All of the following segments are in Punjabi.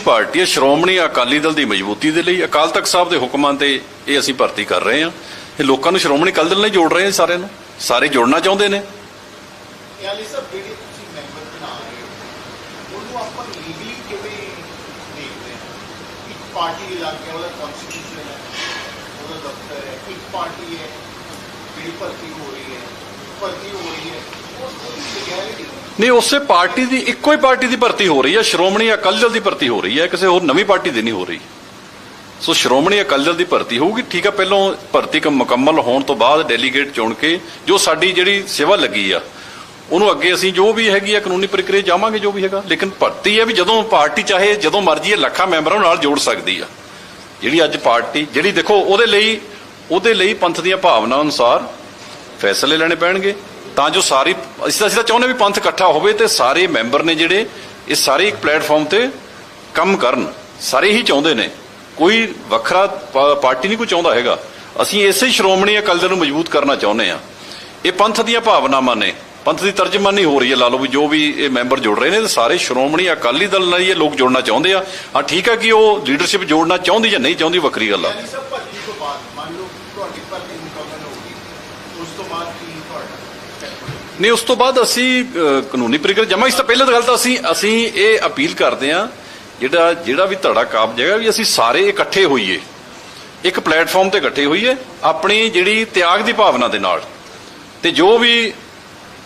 ਪਾਰਟੀ ਹੈ, ਸ਼੍ਰੋਮਣੀ ਅਕਾਲੀ ਦਲ ਦੀ ਮਜ਼ਬੂਤੀ ਦੇ ਲਈ ਅਕਾਲ ਤਖਤ ਸਾਹਿਬ ਦੇ ਹੁਕਮਾਂ ਤੇ ਇਹ ਅਸੀਂ ਭਰਤੀ ਕਰ ਰਹੇ ਹਾਂ। ਇਹ ਲੋਕਾਂ ਨੂੰ ਸ਼੍ਰੋਮਣੀ ਅਕਾਲੀ ਦਲ ਨਾਲ ਜੋੜ ਰਹੇ ਹਾਂ ਸਾਰਿਆਂ ਨੂੰ। ਸਾਰੇ ਜੋੜਨਾ ਚਾਹੁੰਦੇ ਨੇ। ਪਾਰਟੀ ਦੇ ਲਾਗੇ ਉਹਦਾ ਕਨਸਟੀਟਿਊਸ਼ਨ ਹੈ, ਉਹਦਾ ਦਫ਼ਤਰ ਹੈ। ਇੱਕ ਪਾਰਟੀ ਹੈ, ਜਿਹੜੀ ਭਰਤੀ ਹੋ ਰਹੀ ਹੈ, ਭਰਤੀ ਹੋ ਰਹੀ ਹੈ ਉਹ ਉਹਦੀ ਲੀਗੈਲਿਟੀ ਨਹੀਂ, ਉਸੇ ਪਾਰਟੀ ਦੀ, ਇੱਕੋ ਹੀ ਪਾਰਟੀ ਦੀ ਭਰਤੀ ਹੋ ਰਹੀ ਹੈ। ਸ਼੍ਰੋਮਣੀ ਅਕਾਲੀ ਦਲ ਦੀ ਭਰਤੀ ਹੋ ਰਹੀ ਹੈ, ਕਿਸੇ ਹੋਰ ਨਵੀਂ ਪਾਰਟੀ ਦੀ ਨਹੀਂ ਹੋ ਰਹੀ। ਸੋ ਸ਼੍ਰੋਮਣੀ ਅਕਾਲੀ ਦਲ ਦੀ ਭਰਤੀ ਹੋਊਗੀ। ਠੀਕ ਆ ਪਹਿਲਾਂ ਭਰਤੀ ਕੰਮ ਮੁਕੰਮਲ ਹੋਣ ਤੋਂ ਬਾਅਦ ਡੈਲੀਗੇਟ ਚੁਣ ਕੇ ਜੋ ਸਾਡੀ ਜਿਹੜੀ ਸੇਵਾ ਲੱਗੀ ਆ, ਉਹਨੂੰ ਅੱਗੇ ਅਸੀਂ ਜੋ ਵੀ ਹੈਗੀ ਆ ਕਾਨੂੰਨੀ ਪ੍ਰਕਿਰਿਆ ਜਾਵਾਂਗੇ, ਜੋ ਵੀ ਹੈਗਾ। ਲੇਕਿਨ ਭਰਤੀ ਹੈ ਵੀ ਜਦੋਂ ਪਾਰਟੀ ਚਾਹੇ, ਜਦੋਂ ਮਰਜ਼ੀ ਇਹ ਲੱਖਾਂ ਮੈਂਬਰਾਂ ਨਾਲ ਜੋੜ ਸਕਦੀ ਆ। ਜਿਹੜੀ ਅੱਜ ਪਾਰਟੀ, ਜਿਹੜੀ ਦੇਖੋ, ਉਹਦੇ ਲਈ ਉਹਦੇ ਲਈ ਪੰਥ ਦੀਆਂ ਭਾਵਨਾ ਅਨੁਸਾਰ ਫੈਸਲੇ ਲੈਣੇ ਪੈਣਗੇ। ਤਾਂ ਜੋ ਸਾਰੀ, ਅਸੀਂ ਤਾਂ ਅਸੀਂ ਤਾਂ ਚਾਹੁੰਦੇ ਵੀ ਪੰਥ ਇਕੱਠਾ ਹੋਵੇ ਤੇ ਸਾਰੇ ਮੈਂਬਰ ਨੇ ਜਿਹੜੇ ਇਹ ਸਾਰੇ ਇੱਕ ਪਲੇਟਫਾਰਮ ਤੇ ਕੰਮ ਕਰਨ। ਸਾਰੇ ਹੀ ਚਾਹੁੰਦੇ ਨੇ। ਕੋਈ ਵੱਖਰਾ ਪਾਰਟੀ ਨਹੀਂ ਕੋਈ ਚਾਹੁੰਦਾ ਹੈਗਾ। ਅਸੀਂ ਇਸੇ ਸ਼੍ਰੋਮਣੀ ਅਕਾਲੀ ਦਲ ਨੂੰ ਮਜ਼ਬੂਤ ਕਰਨਾ ਚਾਹੁੰਦੇ ਆ ਇਹ ਪੰਥ ਦੀਆਂ ਭਾਵਨਾਵਾਂ ਨੇ। ਪੰਥ ਦੀ ਤਰਜਮਾਨੀ ਹੋ ਰਹੀ ਹੈ, ਲਾ ਲਓ ਵੀ ਜੋ ਵੀ ਇਹ ਮੈਂਬਰ ਜੁੜ ਰਹੇ ਨੇ ਤੇ ਸਾਰੇ ਸ਼੍ਰੋਮਣੀ ਅਕਾਲੀ ਦਲ ਨਾਲ ਹੀ ਇਹ ਲੋਕ ਜੁੜਨਾ ਚਾਹੁੰਦੇ ਆ। ਹਾਂ, ਠੀਕ ਆ ਕਿ ਉਹ ਲੀਡਰਸ਼ਿਪ ਜੋੜਨਾ ਚਾਹੁੰਦੀ ਜਾਂ ਨਹੀਂ ਚਾਹੁੰਦੀ, ਵੱਖਰੀ ਗੱਲ ਆ ਯਾਨੀ ਸਭ ਭਰਤੀ ਤੋਂ ਬਾਅਦ ਮੰਨ ਲਓ ਤੁਹਾਡੀ ਭਰਤੀ ਮੁਕੰਮਲ ਹੋ ਗਈ ਉਸ ਤੋਂ ਬਾਅਦ ਕੀ ਤੁਹਾਡਾ step ਹੋਏਗਾ? ਨਹੀਂ, ਉਸ ਤੋਂ ਬਾਅਦ ਅਸੀਂ ਕਾਨੂੰਨੀ ਪ੍ਰਕਿਰਿਆ ਜਮਾ ਇਸ ਤੋਂ ਪਹਿਲਾਂ ਤਾਂ ਗੱਲ ਤਾਂ ਅਸੀਂ ਅਸੀਂ ਇਹ ਅਪੀਲ ਕਰਦੇ ਹਾਂ, ਜਿਹੜਾ ਜਿਹੜਾ ਵੀ ਧੜਾ ਕਾਬਜ ਹੈਗਾ ਵੀ ਅਸੀਂ ਸਾਰੇ ਇਕੱਠੇ ਹੋਈਏ। ਇੱਕ ਪਲੇਟਫਾਰਮ ਤੇ ਇਕੱਠੇ ਹੋਈਏ, ਆਪਣੀ ਜਿਹੜੀ ਤਿਆਗ ਦੀ ਭਾਵਨਾ ਦੇ ਨਾਲ। ਤੇ ਜੋ ਵੀ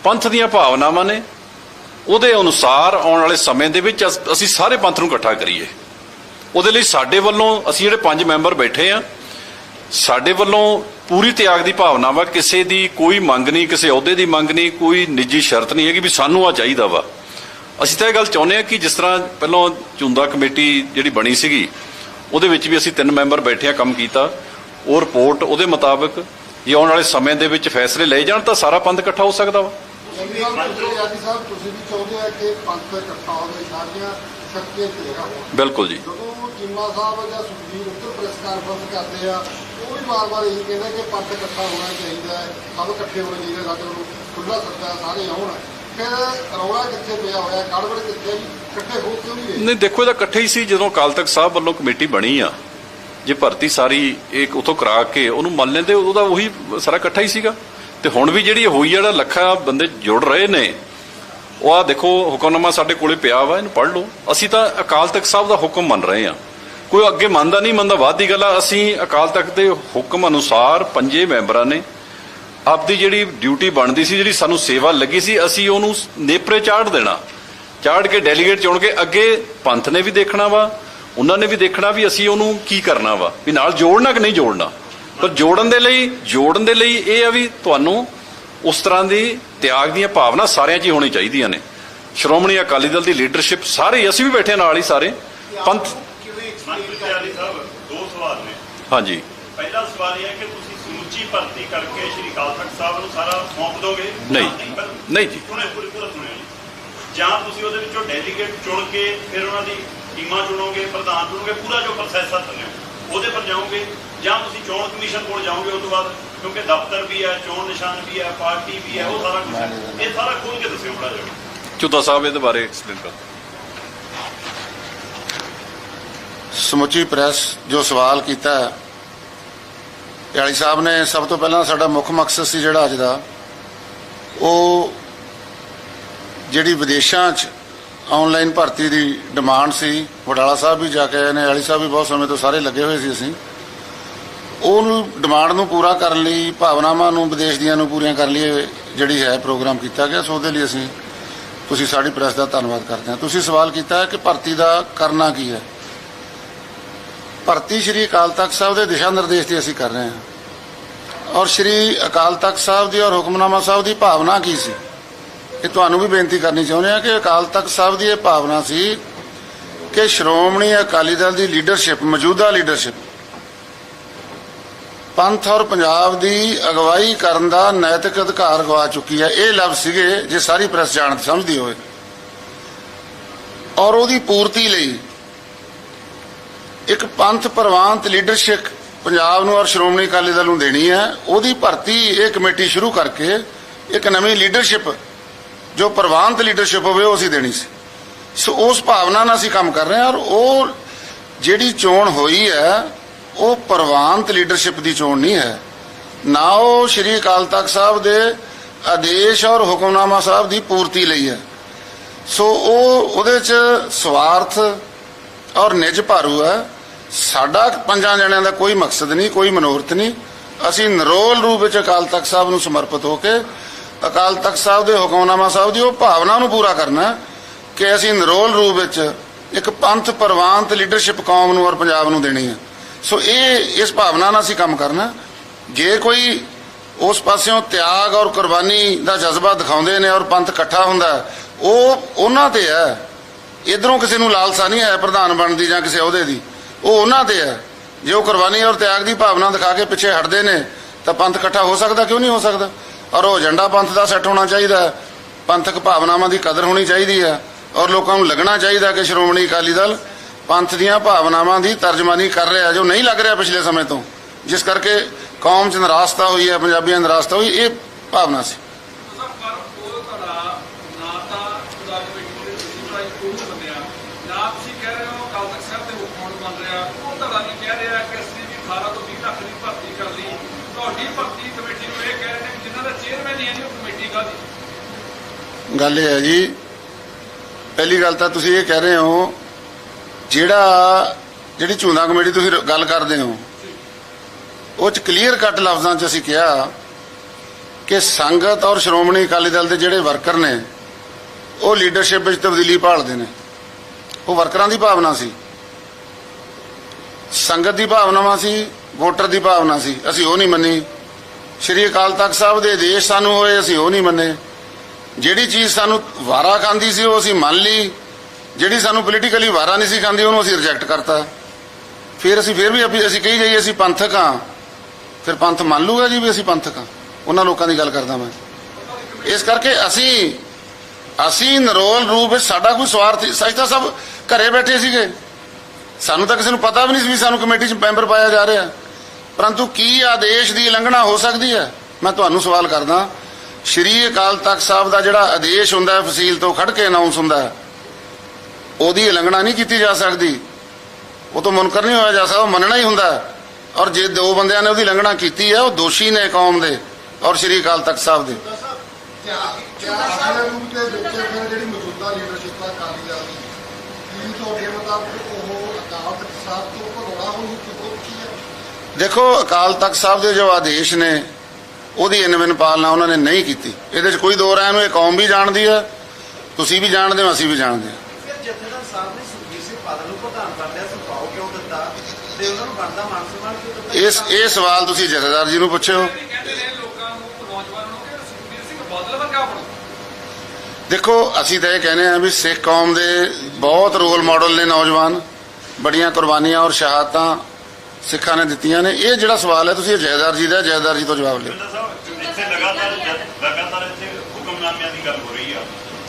ਪੰਥ ਦੀਆਂ ਭਾਵਨਾਵਾਂ ਨੇ, ਉਹਦੇ ਅਨੁਸਾਰ ਆਉਣ ਵਾਲੇ ਸਮੇਂ ਦੇ ਵਿੱਚ ਅਸੀਂ ਸਾਰੇ ਪੰਥ ਨੂੰ ਇਕੱਠਾ ਕਰੀਏ। ਉਹਦੇ ਲਈ ਸਾਡੇ ਵੱਲੋਂ ਅਸੀਂ ਜਿਹੜੇ ਪੰਜ ਮੈਂਬਰ ਬੈਠੇ ਆ ਸਾਡੇ ਵੱਲੋਂ ਪੂਰੀ ਤਿਆਗ ਦੀ ਭਾਵਨਾ ਵਾ ਕਿਸੇ ਦੀ ਕੋਈ ਮੰਗ ਨਹੀਂ ਕਿਸੇ ਅਹੁਦੇ ਦੀ ਮੰਗ ਨਹੀਂ ਕੋਈ ਨਿੱਜੀ ਸ਼ਰਤ ਨਹੀਂ ਹੈਗੀ ਵੀ ਸਾਨੂੰ ਆ ਚਾਹੀਦਾ ਵਾ। ਅਸੀਂ ਤਾਂ ਇਹ ਗੱਲ ਚਾਹੁੰਦੇ ਆ ਕਿ ਜਿਸ ਤਰ੍ਹਾਂ ਪਹਿਲਾਂ ਚੁੰਦਾ ਕਮੇਟੀ ਜਿਹੜੀ ਬਣੀ ਸੀਗੀ ਉਹਦੇ ਵਿੱਚ ਵੀ ਅਸੀਂ ਤਿੰਨ ਮੈਂਬਰ ਬੈਠੇ ਆ ਕੰਮ ਕੀਤਾ ਉਹ ਰਿਪੋਰਟ ਉਹਦੇ ਮੁਤਾਬਕ ਜੇ ਆਉਣ ਵਾਲੇ ਸਮੇਂ ਦੇ ਵਿੱਚ ਫੈਸਲੇ ਲਏ ਜਾਣ ਤਾਂ ਸਾਰਾ ਪੰਥ ਇਕੱਠਾ ਹੋ ਸਕਦਾ ਵਾ। ਬਿਲਕੁਲ ਜੀ। ਜਦੋਂ ਚੀਮਾ ਸਾਹਿਬ ਜਾਂ ਸੁਖਬੀਰ ਉੱਤਰ ਪ੍ਰੈਸ ਕਾਨਫਰੰਸ ਕਰਦੇ ਆ ਵੀ ਵਾਰ-ਵਾਰ ਇਹੀ ਕਹਿੰਦੇ ਕਿ ਪੰਥ ਇਕੱਠਾ ਹੋਣਾ ਚਾਹੀਦਾ ਹੈ, ਸਭ ਇਕੱਠੇ ਹੋਣੇ ਚਾਹੀਦੇ, ਸਾਡੇ ਨੂੰ ਖੁੱਲਾ ਸੱਦਾ ਸਾਰੇ ਆਉਣ। ਫਿਰ ਰੌਲਾ ਕਿੱਥੇ ਪਿਆ ਹੋਇਆ ਗੜਬੜ ਕਿੱਥੇ ਇਕੱਠੇ ਹੋ ਕਿਉਂ ਨਹੀਂ ਨਹੀਂ, ਦੇਖੋ ਇਹਦਾ ਇਕੱਠੇ ਹੀ ਸੀ ਜਦੋਂ ਅਕਾਲ ਤਖਤ ਸਾਹਿਬ ਵੱਲੋਂ ਕਮੇਟੀ ਬਣੀ ਆ। ਜੇ ਭਰਤੀ ਸਾਰੀ ਇੱਕ ਉਥੋਂ ਕਰਾ ਕੇ ਉਹਨੂੰ ਮੰਨ ਲੈਂਦੇ ਉਹਦਾ ਉਹੀ ਸਾਰਾ ਇਕੱਠਾ ਹੀ ਸੀਗਾ। ਤੇ ਹੁਣ ਵੀ ਜਿਹੜੀ ਹੋਈ ਜਿਹੜਾ ਲੱਖਾਂ ਬੰਦੇ ਜੁੜ ਰਹੇ ਨੇ, ਉਹ ਆ ਦੇਖੋ, ਹੁਕਮਨਾਮਾ ਸਾਡੇ ਕੋਲੇ ਪਿਆ ਵਾ, ਇਹਨੂੰ ਪੜ੍ਹ ਲਓ। ਅਸੀਂ ਤਾਂ ਅਕਾਲ ਤਖਤ ਸਾਹਿਬ ਦਾ ਹੁਕਮ ਮੰਨ ਰਹੇ ਆ। ਕੋਈ ਅੱਗੇ ਮੰਨਦਾ ਨਹੀਂ, ਮੰਨਦਾ ਬਾਅਦ ਦੀ ਗੱਲ ਆ। ਅਸੀਂ ਅਕਾਲ ਤਖਤ ਦੇ ਹੁਕਮ ਅਨੁਸਾਰ ਪੰਜੇ ਮੈਂਬਰਾਂ ਨੇ ਆਪਦੀ ਜਿਹੜੀ ਡਿਊਟੀ ਬਣਦੀ ਸੀ, ਜਿਹੜੀ ਸਾਨੂੰ ਸੇਵਾ ਲੱਗੀ ਸੀ, ਅਸੀਂ ਉਹਨੂੰ ਨੇਪਰੇ ਚਾੜ ਦੇਣਾ। ਚਾੜ ਕੇ ਡੈਲੀਗੇਟ ਚੁਣ ਕੇ ਅੱਗੇ ਪੰਥ ਨੇ ਵੀ ਦੇਖਣਾ ਵਾ, ਉਹਨਾਂ ਨੇ ਵੀ ਦੇਖਣਾ ਵੀ ਅਸੀਂ ਉਹਨੂੰ ਕੀ ਕਰਨਾ ਵਾ, ਵੀ ਨਾਲ ਜੋੜਨਾ ਕਿ ਨਹੀਂ ਜੋੜਨਾ। ਪਰ ਜੋੜਨ ਦੇ ਲਈ, ਜੋੜਨ ਦੇ ਲਈ ਇਹ ਆ ਵੀ ਤੁਹਾਨੂੰ ਉਸ ਤਰ੍ਹਾਂ ਦੀ ਤਿਆਗ ਦੀਆਂ ਭਾਵਨਾ ਸਾਰਿਆਂ 'ਚ ਹੀ ਹੋਣੀ ਚਾਹੀਦੀਆਂ ਨੇ। ਸ਼੍ਰੋਮਣੀ ਅਕਾਲੀ ਦਲ ਦੀ ਲੀਡਰਸ਼ਿਪ ਸਾਰੇ ਅਸੀਂ ਵੀ ਬੈਠੇ ਹਾਂ ਨਾਲ ਹੀ ਸਾਰੇ। ਪੰਥ ਮੰਤਰੀ ਐਕਸਪਲੇਨ ਆਲੀ ਸਾਹਿਬ ਦੋ ਸਵਾਲ ਨੇ। ਹਾਂਜੀ। ਪਹਿਲਾ ਸਵਾਲ ਇਹ ਹੈ ਕਿ ਤੁਸੀਂ ਸਮੁੱਚੀ ਭਰਤੀ ਕਰਕੇ ਸ਼੍ਰੀ ਅਕਾਲ ਤਖਤ ਸਾਹਿਬ ਨੂੰ ਸਾਰਾ ਸੌਂਪ ਦੋਗੇ ਨਹੀਂ। ਨਹੀਂ ਜੀ। ਸੁਣਿਓ ਪੂਰੀ ਪੂਰਾ ਸੁਣਿਓ ਜੀ ਤੁਸੀਂ ਉਹਦੇ ਵਿੱਚੋਂ ਡੈਲੀਗੇਟ ਚੁਣ ਕੇ ਫਿਰ ਉਹਨਾਂ ਦੀ ਟੀਮਾਂ ਚੁਣੋਗੇ ਪ੍ਰਧਾਨ ਚੁਣੋਗੇ ਪੂਰਾ ਜੋ ਪ੍ਰੋਸੈਸ ਹੈ ਤੁਹਾਨੂੰ ਉਹਦੇ ਪਰ ਜਾਓਗੇ? ਜਾਂ ਤੁਸੀਂ ਚੋਣ ਕਮਿਸ਼ਨ ਕੋਲ ਜਾਓਗੇ ਉਸ ਤੋਂ ਬਾਅਦ ਕਿਉਂਕਿ ਦਫ਼ਤਰ ਵੀ ਹੈ ਚੋਣ ਨਿਸ਼ਾਨ ਵੀ ਹੈ ਪਾਰਟੀ ਵੀ ਹੈ ਉਹ ਸਾਰਾ ਕੁਝ ਇਹ ਸਾਰਾ ਖੋਲ ਕੇ ਦੱਸਿਓ ਬੜਾ ਜਿਹਾ। ਚੁੱਦਾ ਸਾਹਿਬ ਇਹਦੇ ਬਾਰੇ ਐਕਸਪਲੇਨ ਕਰੋ। ਸਮੁੱਚੀ ਪ੍ਰੈਸ ਜੋ ਸਵਾਲ ਕੀਤਾ ਹੈ ਯਾਲੀ ਸਾਹਿਬ ਨੇ ਸਭ ਤੋਂ ਪਹਿਲਾਂ ਸਾਡਾ ਮੁੱਖ ਮਕਸਦ ਸੀ ਜਿਹੜਾ ਅੱਜ ਦਾ, ਉਹ ਜਿਹੜੀ ਵਿਦੇਸ਼ਾਂ 'ਚ ਆਨਲਾਈਨ ਭਰਤੀ ਦੀ ਡਿਮਾਂਡ ਸੀ, ਵਡਾਲਾ ਸਾਹਿਬ ਵੀ ਜਾ ਕੇ ਆਏ ਨੇ ਯਾਲੀ ਸਾਹਿਬ ਵੀ ਬਹੁਤ ਸਮੇਂ ਤੋਂ ਸਾਰੇ ਲੱਗੇ ਹੋਏ ਸੀ ਅਸੀਂ ਉਹਨੂੰ ਡਿਮਾਂਡ ਨੂੰ ਪੂਰਾ ਕਰਨ ਲਈ, ਭਾਵਨਾਵਾਂ ਨੂੰ ਵਿਦੇਸ਼ ਦੀਆਂ ਨੂੰ ਪੂਰੀਆਂ ਕਰਨ ਲਈ ਜਿਹੜੀ ਹੈ ਪ੍ਰੋਗਰਾਮ ਕੀਤਾ ਗਿਆ, ਸੋ ਉਹਦੇ ਲਈ ਅਸੀਂ, ਤੁਸੀਂ ਸਾਡੀ ਪ੍ਰੈਸ ਦਾ ਧੰਨਵਾਦ ਕਰਦੇ ਹਾਂ। ਤੁਸੀਂ ਸਵਾਲ ਕੀਤਾ ਹੈ ਕਿ ਭਰਤੀ ਦਾ ਕਰਨਾ ਕੀ ਹੈ? ਭਰਤੀ ਸ਼੍ਰੀ ਅਕਾਲ ਤਖਤ ਸਾਹਿਬ ਦੇ ਦਿਸ਼ਾ ਨਿਰਦੇਸ਼ ਦੀ ਅਸੀਂ ਕਰ ਰਹੇ ਹਾਂ। ਔਰ ਸ਼੍ਰੀ ਅਕਾਲ ਤਖਤ ਸਾਹਿਬ ਦੀ ਔਰ ਹੁਕਮਨਾਮਾ ਸਾਹਿਬ ਦੀ ਭਾਵਨਾ ਕੀ ਸੀ? ਇਹ ਤੁਹਾਨੂੰ ਵੀ ਬੇਨਤੀ ਕਰਨੀ ਚਾਹੁੰਦੇ ਹਾਂ ਕਿ ਅਕਾਲ ਤਖਤ ਸਾਹਿਬ ਦੀ ਇਹ ਭਾਵਨਾ ਸੀ ਕਿ ਸ਼੍ਰੋਮਣੀ ਅਕਾਲੀ ਦਲ ਦੀ ਲੀਡਰਸ਼ਿਪ, ਮੌਜੂਦਾ ਲੀਡਰਸ਼ਿਪ, ਪੰਥ ਔਰ ਪੰਜਾਬ ਦੀ ਅਗਵਾਈ ਕਰਨ ਦਾ ਨੈਤਿਕ ਅਧਿਕਾਰ ਗਵਾ ਚੁੱਕੀ ਹੈ। ਇਹ ਲਫ਼ਜ਼ ਸੀਗੇ, ਜੇ ਸਾਰੀ ਪ੍ਰੈਸ ਜਾਣ ਸਮਝਦੀ ਹੋਵੇ। ਔਰ ਉਹਦੀ ਪੂਰਤੀ ਲਈ ਇੱਕ ਪੰਥ ਪ੍ਰਵਾਨਤ ਲੀਡਰਸ਼ਿਪ ਪੰਜਾਬ ਨੂੰ ਔਰ ਸ਼੍ਰੋਮਣੀ ਅਕਾਲੀ ਦਲ ਨੂੰ ਦੇਣੀ ਹੈ, ਉਹਦੀ ਭਰਤੀ ਇਹ ਕਮੇਟੀ ਸ਼ੁਰੂ ਕਰਕੇ ਇੱਕ ਨਵੀਂ ਲੀਡਰਸ਼ਿਪ, ਜੋ ਪ੍ਰਵਾਨਤ ਲੀਡਰਸ਼ਿਪ ਹੋਵੇ, ਉਹ ਅਸੀਂ ਦੇਣੀ ਸੀ। ਸੋ ਉਸ ਭਾਵਨਾ ਨਾਲ ਅਸੀਂ ਕੰਮ ਕਰ ਰਹੇ ਹਾਂ ਔਰ ਉਹ ਜਿਹੜੀ ਚੋਣ ਹੋਈ ਹੈ, ਉਹ ਪ੍ਰਵਾਨਤ ਲੀਡਰਸ਼ਿਪ ਦੀ ਚੋਣ ਨਹੀਂ ਹੈ। ਨਾ ਉਹ ਸ਼੍ਰੀ ਅਕਾਲ ਤਖਤ ਸਾਹਿਬ ਦੇ ਆਦੇਸ਼ ਔਰ ਹੁਕਮਨਾਮਾ ਸਾਹਿਬ ਦੀ ਪੂਰਤੀ ਲਈ ਹੈ। ਸੋ ਉਹ ਉਹਦੇ ਚ ਸਵਾਰਥ ਔਰ ਨਿਜ ਭਾਰੂ ਹੈ। ਸਾਡਾ ਪੰਜਾਂ ਜਣਿਆਂ ਦਾ ਕੋਈ ਮਕਸਦ ਨਹੀਂ, ਕੋਈ ਮਨੋਰਥ ਨਹੀਂ। ਅਸੀਂ ਨਿਰੋਲ ਰੂਪ ਵਿੱਚ ਅਕਾਲ ਤਖਤ ਸਾਹਿਬ ਨੂੰ ਸਮਰਪਿਤ ਹੋ ਕੇ, ਅਕਾਲ ਤਖਤ ਸਾਹਿਬ ਦੇ ਹੁਕਮਨਾਮਾ ਸਾਹਿਬ ਦੀ ਉਹ ਭਾਵਨਾ ਨੂੰ ਪੂਰਾ ਕਰਨਾ ਕਿ ਅਸੀਂ ਨਿਰੋਲ ਰੂਪ ਵਿੱਚ ਇੱਕ ਪੰਥ ਪ੍ਰਵਾਨਤ ਲੀਡਰਸ਼ਿਪ ਕੌਮ ਨੂੰ ਔਰ ਪੰਜਾਬ ਨੂੰ ਦੇਣੀ ਹੈ। ਸੋ ਇਹ, ਇਸ ਭਾਵਨਾ ਨਾਲ ਅਸੀਂ ਕੰਮ ਕਰਨਾ ਜੇ ਕੋਈ ਉਸ ਪਾਸਿਓਂ ਤਿਆਗ ਔਰ ਕੁਰਬਾਨੀ ਦਾ ਜਜ਼ਬਾ ਦਿਖਾਉਂਦੇ ਨੇ ਔਰ ਪੰਥ ਇਕੱਠਾ ਹੁੰਦਾ ਉਹ ਉਹਨਾਂ ਤੇ ਹੈ। ਇਧਰੋਂ ਕਿਸੇ ਨੂੰ ਲਾਲਸਾ ਨਹੀਂ ਹੈ ਪ੍ਰਧਾਨ ਬਣਨ ਦੀ ਜਾਂ ਕਿਸੇ ਅਹੁਦੇ ਦੀ। ਉਹ ਉਹਨਾਂ ਤੇ ਹੈ ਜੇ ਉਹ ਕੁਰਬਾਨੀ ਔਰ ਤਿਆਗ ਦੀ ਭਾਵਨਾ ਦਿਖਾ ਕੇ ਪਿੱਛੇ ਹਟਦੇ ਨੇ, ਤਾਂ ਪੰਥ ਇਕੱਠਾ ਹੋ ਸਕਦਾ, ਕਿਉਂ ਨਹੀਂ ਹੋ ਸਕਦਾ? ਔਰ ਉਹ ਏਜੰਡਾ ਪੰਥ ਦਾ ਸੈੱਟ ਹੋਣਾ ਚਾਹੀਦਾ ਹੈ। ਪੰਥਕ ਭਾਵਨਾਵਾਂ ਦੀ ਕਦਰ ਹੋਣੀ ਚਾਹੀਦੀ ਹੈ। ਔਰ ਲੋਕਾਂ ਨੂੰ ਲੱਗਣਾ ਚਾਹੀਦਾ ਕਿ ਸ਼੍ਰੋਮਣੀ ਅਕਾਲੀ ਦਲ ਪੰਥ ਦੀਆਂ ਭਾਵਨਾਵਾਂ ਦੀ ਤਰਜਮਾਨੀ ਕਰ ਰਿਹਾ, ਜੋ ਨਹੀਂ ਲੱਗ ਰਿਹਾ ਪਿਛਲੇ ਸਮੇਂ ਤੋਂ। ਜਿਸ ਕਰਕੇ ਕੌਮ 'ਚ ਨਿਰਾਸ਼ਤਾ ਹੋਈ ਹੈ, ਪੰਜਾਬੀਆਂ ਦੀ ਨਿਰਾਸ਼ਤਾ ਹੋਈ, ਇਹ ਭਾਵਨਾ ਸੀ ਸਰ ਪਰ ਉਹ ਤੁਹਾਡਾ ਨਾ ਤਾਂ ਖੁਦਾ ਕਮੇਟੀ ਦੇ ਤੁਸੀਂ ਬਣਾਈ ਕੋਈ ਨਹੀਂ ਬੰਦਿਆ ਨਾ ਤੁਸੀਂ ਕਹਿ ਰਹੇ ਹੋ ਕੱਲ ਤੱਕ ਸਾਹਿਬ ਦੇ ਹੁਕਮ ਨੂੰ ਮੰਨ ਰਿਹਾ ਉਹ ਤੁਹਾਡਾ ਨਹੀਂ ਕਹਿ ਰਿਹਾ ਕਿ ਅਸੀਂ ਵੀ 18 ਤੋਂ 20 ਲੱਖ ਦੀ ਭਰਤੀ ਕਰ ਲਈ ਤੁਹਾਡੀ ਭਰਤੀ ਕਮੇਟੀ ਨੂੰ ਇਹ ਕਹਿ ਰਹੇ ਨੇ ਜਿਨ੍ਹਾਂ ਦਾ ਚੇਅਰਮੈਨ ਹੀ ਹੈ ਨਹੀਂ ਉਹ ਕਮੇਟੀ ਕਾਦੀ ਗੱਲ ਇਹ ਹੈ ਜੀ, ਪਹਿਲੀ ਗੱਲ ਤਾਂ ਤੁਸੀਂ ਇਹ ਕਹਿ ਰਹੇ ਹੋ, ਜਿਹੜਾ, ਜਿਹੜੀ ਚੋਣਾਂ ਕਮੇਟੀ ਤੁਸੀਂ ਗੱਲ ਕਰਦੇ ਹੋ, ਉਹ ਚ ਕਲੀਅਰ ਕੱਟ ਲਫ਼ਜ਼ਾਂ 'ਚ ਅਸੀਂ ਕਿਹਾ ਕਿ ਸੰਗਤ ਔਰ ਸ਼੍ਰੋਮਣੀ ਅਕਾਲੀ ਦਲ ਦੇ ਜਿਹੜੇ ਵਰਕਰ ਨੇ, ਉਹ ਲੀਡਰਸ਼ਿਪ ਵਿੱਚ ਤਬਦੀਲੀ ਭਾਲਦੇ ਨੇ। ਉਹ ਵਰਕਰਾਂ ਦੀ ਭਾਵਨਾ ਸੀ। ਸੰਗਤ ਦੀ ਭਾਵਨਾਵਾਂ ਸੀ ਵੋਟਰ ਦੀ ਭਾਵਨਾ ਸੀ। ਅਸੀਂ ਉਹ ਨਹੀਂ ਮੰਨੀ। ਸ਼੍ਰੀ ਅਕਾਲ ਤਖਤ ਸਾਹਿਬ ਦੇ ਆਦੇਸ਼ ਸਾਨੂੰ ਹੋਏ, ਅਸੀਂ ਉਹ ਨਹੀਂ ਮੰਨੇ। ਜਿਹੜੀ ਚੀਜ਼ ਸਾਨੂੰ ਵਾਰਾ ਖਾਂਦੀ ਸੀ, ਉਹ ਅਸੀਂ ਮੰਨ ਲਈ। ਜਿਹੜੀ ਸਾਨੂੰ ਪੋਲੀਟੀਕਲੀ ਵਾਰਾ ਨਹੀਂ ਸੀ ਖਾਂਦੀ, ਉਹਨੂੰ ਅਸੀਂ ਰਿਜੈਕਟ ਕਰਤਾ। ਫਿਰ ਅਸੀਂ ਫਿਰ ਵੀ ਆਪੀ- ਅਸੀਂ ਕਹੀ ਜਾਈਏ, ਅਸੀਂ ਪੰਥਕ ਹਾਂ। ਫਿਰ ਪੰਥ ਮੰਨ ਲੂਗਾ ਜੀ ਵੀ ਅਸੀਂ ਪੰਥਕ ਹਾਂ। ਉਹਨਾਂ ਲੋਕਾਂ ਦੀ ਗੱਲ ਕਰਦਾ ਮੈਂ। ਇਸ ਕਰਕੇ ਅਸੀਂ ਅਸੀਂ ਨਰੋਲ ਰੂਪ ਵਿੱਚ ਸਾਡਾ ਕੋਈ ਸਵਾਰਥ ਸੱਚ ਤਾਂ ਸਭ ਘਰੇ ਬੈਠੇ ਸੀਗੇ। ਸਾਨੂੰ ਤਾਂ ਕਿਸੇ ਨੂੰ ਪਤਾ ਵੀ ਨਹੀਂ ਸੀ ਵੀ ਸਾਨੂੰ ਕਮੇਟੀ 'ਚ ਮੈਂਬਰ ਪਾਇਆ ਜਾ ਰਿਹਾ। ਪਰੰਤੂ ਕੀ ਆਦੇਸ਼ ਦੀ ਉਲੰਘਣਾ ਹੋ ਸਕਦੀ ਹੈ? ਮੈਂ ਤੁਹਾਨੂੰ ਸਵਾਲ ਕਰਦਾ ਸ਼੍ਰੀ ਅਕਾਲ ਤਖਤ ਸਾਹਿਬ ਦਾ ਜਿਹੜਾ ਆਦੇਸ਼ ਹੁੰਦਾ ਹੈ, ਫਸੀਲ ਤੋਂ ਖੜ ਕੇ ਅਨਾਉਂਸ ਹੁੰਦਾ ਹੈ, ਉਹਦੀ ਉਲੰਘਣਾ ਨਹੀਂ ਕੀਤੀ ਜਾ ਸਕਦੀ। ਉਹ ਤੋਂ ਮੁਨਕਰ ਨਹੀਂ ਹੋਇਆ ਜਾ ਸਕਦਾ, ਉਹ ਮੰਨਣਾ ਹੀ ਹੁੰਦਾ ਔਰ ਜੇ ਦੋ ਬੰਦਿਆਂ ਨੇ ਉਹਦੀ ਉਲੰਘਣਾ ਕੀਤੀ ਹੈ, ਉਹ ਦੋਸ਼ੀ ਨੇ ਕੌਮ ਦੇ ਔਰ ਸ਼੍ਰੀ ਅਕਾਲ ਤਖਤ ਸਾਹਿਬ ਦੇ। ਜਿਹੜੀ ਮੌਜੂਦਾ ਲੀਡਰਸ਼ਿਪ ਆ ਅਕਾਲੀ ਦਲ ਕੀ ਤੁਹਾਡੇ ਮੁਤਾਬਕ ਉਹ ਅਕਾਲ ਤਖਤ ਸਾਹਿਬ ਤੋਂ ਭਗੌੜਾ ਹੋਣ ਦੀ ਕਿਉਂ ਕੀ ਹੈ ਦੇਖੋ ਅਕਾਲ ਤਖਤ ਸਾਹਿਬ ਦੇ ਜੋ ਆਦੇਸ਼ ਨੇ ਉਹਦੀ ਇਨਵਿਨ ਪਾਲਣਾ ਉਹਨਾਂ ਨੇ ਨਹੀਂ ਕੀਤੀ। ਇਹਦੇ 'ਚ ਕੋਈ ਦੋ ਰਾਇ ਨੂੰ ਇਹ ਕੌਮ ਵੀ ਜਾਣਦੀ ਹੈ ਤੁਸੀਂ ਵੀ ਜਾਣਦੇ ਹੋ ਅਸੀਂ ਵੀ ਜਾਣਦੇ ਹਾਂ। ਫਿਰ ਜਥੇਦਾਰ ਸਾਹਿਬ ਨੇ ਸੁਖਬੀਰ ਸਿੰਘ ਬਾਦਲ ਨੂੰ ਪ੍ਰਧਾਨ ਬਣਦਿਆਂ ਸੰਭਾਵ ਕਿਉਂ ਦਿੱਤਾ? ਤੇ ਉਹਨਾਂ ਨੂੰ ਬਣਦਾ ਮਾਨ ਸਨਮਾਨ ਕਿਉਂ ਦਿੱਤਾ? ਇਸ ਇਹ ਸਵਾਲ ਤੁਸੀਂ ਜਥੇਦਾਰ ਜੀ ਨੂੰ ਪੁੱਛਿਓ। ਦੇਖੋ ਅਸੀਂ ਤਾਂ ਇਹ ਕਹਿੰਦੇ ਹਾਂ ਵੀ ਸਿੱਖ ਕੌਮ ਦੇ ਬਹੁਤ ਰੋਲ ਮਾਡਲ ਨੇ ਨੌਜਵਾਨ ਬੜੀਆਂ ਕੁਰਬਾਨੀਆਂ ਔਰ ਸ਼ਹਾਦਤਾਂ। ਸਿੱਖਾਂ ਨੇ ਦਿੱਤੀਆਂ ਨੇ। ਇਹ ਜਿਹੜਾ ਸਵਾਲ ਹੈ ਤੁਸੀਂ ਇਹ ਜਥੇਦਾਰ ਜੀ ਦਾ ਜਥੇਦਾਰ ਜੀ ਤੋਂ ਜਵਾਬ ਲਿਓ। ਜਿੰਦਰ ਸਾਹਿਬ ਇੱਥੇ ਲਗਾਤਾਰ ਜ- ਲਗਾਤਾਰ ਇੱਥੇ ਹੁਕਮਨਾਮਿਆਂ ਦੀ ਗੱਲ ਹੋ ਰਹੀ ਆ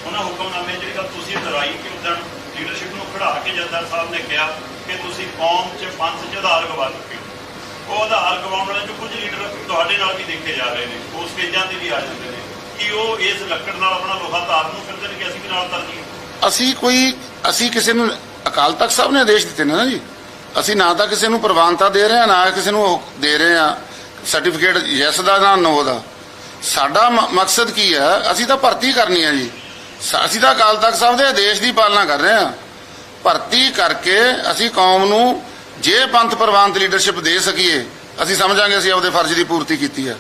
ਉਹਨਾਂ ਹੁਕਮਨਾਮੇ ਜਿਹੜੀ ਗੱਲ ਤੁਸੀਂ ਦੁਹਰਾਈ ਕਿ ਉਦੋਂ ਲੀਡਰਸ਼ਿਪ ਨੂੰ ਖੜਾ ਕੇ ਜੱਦਰ ਸਾਹਿਬ ਨੇ ਕਿਹਾ ਕਿ ਤੁਸੀਂ ਕੌਮ 'ਚ ਪੰਥ 'ਚ ਆਧਾਰ ਗਵਾ ਚੁੱਕੇ ਹੋ। ਉਹ ਆਧਾਰ ਗਵਾਉਣ ਵਾਲੇ 'ਚ ਕੁਝ ਲੀਡਰ ਤੁਹਾਡੇ ਨਾਲ ਵੀ ਦੇਖੇ ਜਾ ਰਹੇ ਨੇ ਉਹ ਸਟੇਜਾਂ ਤੇ ਵੀ ਆ ਜਾਂਦੇ ਨੇ। ਕਿ ਉਹ ਇਸ ਲੱਕੜ ਨਾਲ ਆਪਣਾ ਲੋਹਾ ਧਾਰਨ ਨੂੰ ਫਿਰਦੇ ਨੇ ਕਿ ਅਸੀਂ ਵੀ ਨਾਲ ਤਰ ਜੀਏ ਅਸੀਂ ਕੋਈ ਅਸੀਂ ਕਿਸੇ ਨੂੰ ਅਕਾਲ ਤਖਤ ਸਾਹਿਬ ਨੇ ਆਦੇਸ਼ ਦਿੱਤੇ ਨੇ ਨਾ ਜੀ? ਅਸੀਂ ਨਾ ਤਾਂ ਕਿਸੇ ਨੂੰ ਪ੍ਰਵਾਨਤਾ ਦੇ ਰਹੇ ਹਾਂ, ਨਾ ਕਿਸੇ ਨੂੰ ਉਹ ਦੇ ਰਹੇ ਹਾਂ। ਸਰਟੀਫਿਕੇਟ ਯੈਸ ਦਾ ਨਾ ਨੋ ਦਾ। ਸਾਡਾ ਮਕਸਦ ਕੀ ਹੈ? ਅਸੀਂ ਤਾਂ ਭਰਤੀ ਕਰਨੀ ਹੈ ਜੀ। ਅਸੀਂ ਤਾਂ ਅਕਾਲ ਤਖਤ ਸਾਹਿਬ ਦੇ ਆਦੇਸ਼ ਦੀ ਪਾਲਣਾ ਕਰ ਰਹੇ ਹਾਂ। ਭਰਤੀ ਕਰਕੇ ਅਸੀਂ ਕੌਮ ਨੂੰ ਜੇ ਪੰਥ ਪ੍ਰਵਾਨਤ ਲੀਡਰਸ਼ਿਪ ਦੇ ਸਕੀਏ, ਅਸੀਂ ਸਮਝਾਂਗੇ ਅਸੀਂ ਆਪਦੇ ਫਰਜ਼ ਦੀ ਪੂਰਤੀ ਕੀਤੀ ਹੈ।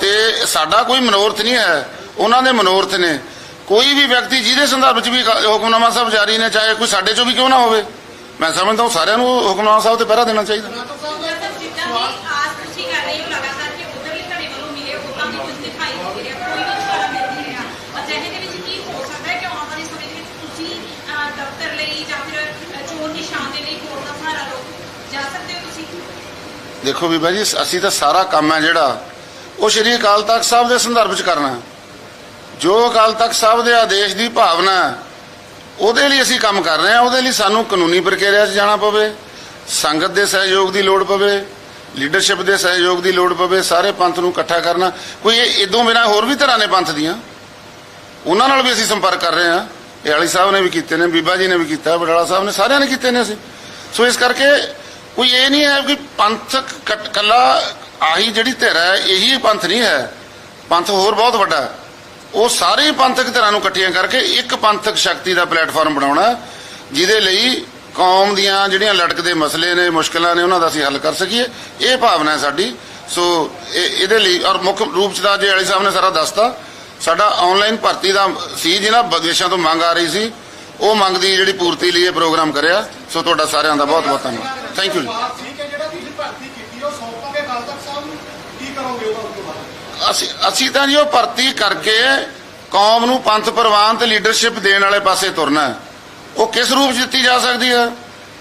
ਤੇ ਸਾਡਾ ਕੋਈ ਮਨੋਰਥ ਨਹੀਂ ਹੈ। ਉਹਨਾਂ ਦੇ ਮਨੋਰਥ ਨੇ। ਕੋਈ ਵੀ ਵਿਅਕਤੀ ਜਿਹਦੇ ਸੰਦਰਭ ਵਿੱਚ ਵੀ ਕ- ਹੁਕਮਨਾਮਾ ਸਾਹਿਬ ਜਾਰੀ ਨੇ, ਚਾਹੇ ਕੋਈ ਸਾਡੇ ਚੋਂ ਵੀ ਕਿਉਂ ਨਾ ਹੋਵੇ। ਮੈਂ ਸਮਝਦਾ ਹਾਂ ਸਾਰਿਆਂ ਨੂੰ ਹੁਕਮਨਾਮਾ ਸਾਹਿਬ ਤੇ ਪਹਿਰਾ ਦੇਣਾ ਚਾਹੀਦਾ। ਵਿੱਚ ਵਿੱਚ ਦੇਖੋ ਬੀਬਾ ਜੀ ਅਸੀਂ ਤਾਂ ਸਾਰਾ ਕੰਮ ਹੈ ਜਿਹੜਾ ਉਹ ਸ਼੍ਰੀ ਅਕਾਲ ਤਖਤ ਸਾਹਿਬ ਦੇ ਸੰਦਰਭ ਚ ਕਰਨਾ। ਜੋ ਅਕਾਲ ਤਖਤ ਸਾਹਿਬ ਦੇ ਆਦੇਸ਼ ਦੀ ਭਾਵਨਾ ਹੈ, ਉਹਦੇ ਲਈ ਅਸੀਂ ਕੰਮ ਕਰ ਰਹੇ ਹਾਂ, ਉਹਦੇ ਲਈ ਸਾਨੂੰ ਕਾਨੂੰਨੀ ਪ੍ਰਕਿਰਿਆ 'ਚ ਜਾਣਾ ਪਵੇ, ਸੰਗਤ ਦੇ ਸਹਿਯੋਗ ਦੀ ਲੋੜ ਪਵੇ, ਲੀਡਰਸ਼ਿਪ ਦੇ ਸਹਿਯੋਗ ਦੀ ਲੋੜ ਪਵੇ, ਸਾਰੇ ਪੰਥ ਨੂੰ ਇਕੱਠਾ ਕਰਨਾ। ਕੋਈ ਇਹ ਇਦੋਂ ਬਿਨਾਂ ਹੋਰ ਵੀ ਤਰ੍ਹਾਂ ਨੇ ਪੰਥ ਦੀਆਂ, ਉਹਨਾਂ ਨਾਲ ਵੀ ਅਸੀਂ ਸੰਪਰਕ ਕਰ ਰਹੇ ਹਾਂ। ਇਹ ਵਾਲੀ ਸਾਹਿਬ ਨੇ ਵੀ ਕੀਤੇ ਨੇ, ਬੀਬਾ ਜੀ ਨੇ ਵੀ ਕੀਤਾ, ਬਡਾਲਾ ਸਾਹਿਬ ਨੇ, ਸਾਰਿਆਂ ਨੇ ਕੀਤੇ ਨੇ ਅਸੀਂ। ਸੋ ਇਸ ਕਰਕੇ ਕੋਈ ਇਹ ਨਹੀਂ ਹੈ ਕਿ ਪੰਥਕ ਕੱਟ- ਕੱਲਾ ਆਹੀ ਜਿਹੜੀ ਧਿਰ ਹੈ, ਇਹੀ ਪੰਥ ਨਹੀਂ ਹੈ। ਪੰਥ ਹੋਰ ਬਹੁਤ ਵੱਡਾ ਹੈ। ਉਹ ਸਾਰੇ ਪੰਥਕ ਧਿਰਾਂ ਨੂੰ ਇਕੱਠੀਆਂ ਕਰਕੇ ਇੱਕ ਪੰਥਕ ਸ਼ਕਤੀ ਦਾ ਪਲੇਟਫਾਰਮ ਬਣਾਉਣਾ ਜਿਹਦੇ ਲਈ ਕੌਮ ਦੀਆਂ ਜਿਹੜੀਆਂ ਲਟਕਦੇ ਮਸਲੇ ਨੇ, ਮੁਸ਼ਕਲਾਂ ਨੇ, ਉਹਨਾਂ ਦਾ ਅਸੀਂ ਹੱਲ ਕਰ ਸਕੀਏ। ਇਹ ਭਾਵਨਾ ਹੈ ਸਾਡੀ। ਸੋ ਇਹ- ਇਹਦੇ ਲਈ, ਔਰ ਮੁੱਖ ਰੂਪ ਚ ਦਾ ਜੇ ਵਾਲੀ ਸਾਹਿਬ ਨੇ ਸਾਰਾ ਦੱਸਤਾ, ਸਾਡਾ ਆਨਲਾਈਨ ਭਰਤੀ ਦਾ ਸੀ ਜਿਹਨਾਂ ਵਿਦੇਸ਼ਾਂ ਤੋਂ ਮੰਗ ਆ ਰਹੀ ਸੀ, ਉਹ ਮੰਗ ਦੀ ਜਿਹੜੀ ਪੂਰਤੀ ਲਈ ਇਹ ਪ੍ਰੋਗਰਾਮ ਕਰਿਆ। ਸੋ ਤੁਹਾਡਾ ਸਾਰਿਆਂ ਦਾ ਬਹੁਤ ਬਹੁਤ ਧੰਨਵਾਦ। ਥੈਂਕ ਯੂ ਜੀ। ਠੀਕ ਹੈ, ਜਿਹੜਾ ਤੁਸੀਂ ਭਰਤੀ ਕੀਤੀ, ਉਹ ਸੌਂਪੋਗੇ ਅਕਾਲ ਤਖਤ ਸਾਹਿਬ ਨੂੰ। ਕੀ ਕਰੋਗੇ ਉਹਦਾ? ਅਸੀਂ ਅਸੀਂ ਤਾਂ ਜੀ ਉਹ ਭਰਤੀ ਕਰਕੇ ਕੌਮ ਨੂੰ ਪੰਥ ਪ੍ਰਵਾਨ ਤੇ ਲੀਡਰਸ਼ਿਪ ਦੇਣ ਵਾਲੇ ਪਾਸੇ ਤੁਰਨਾ ਉਹ ਕਿਸ ਰੂਪ 'ਚ ਦਿੱਤੀ ਜਾ ਸਕਦੀ ਹੈ?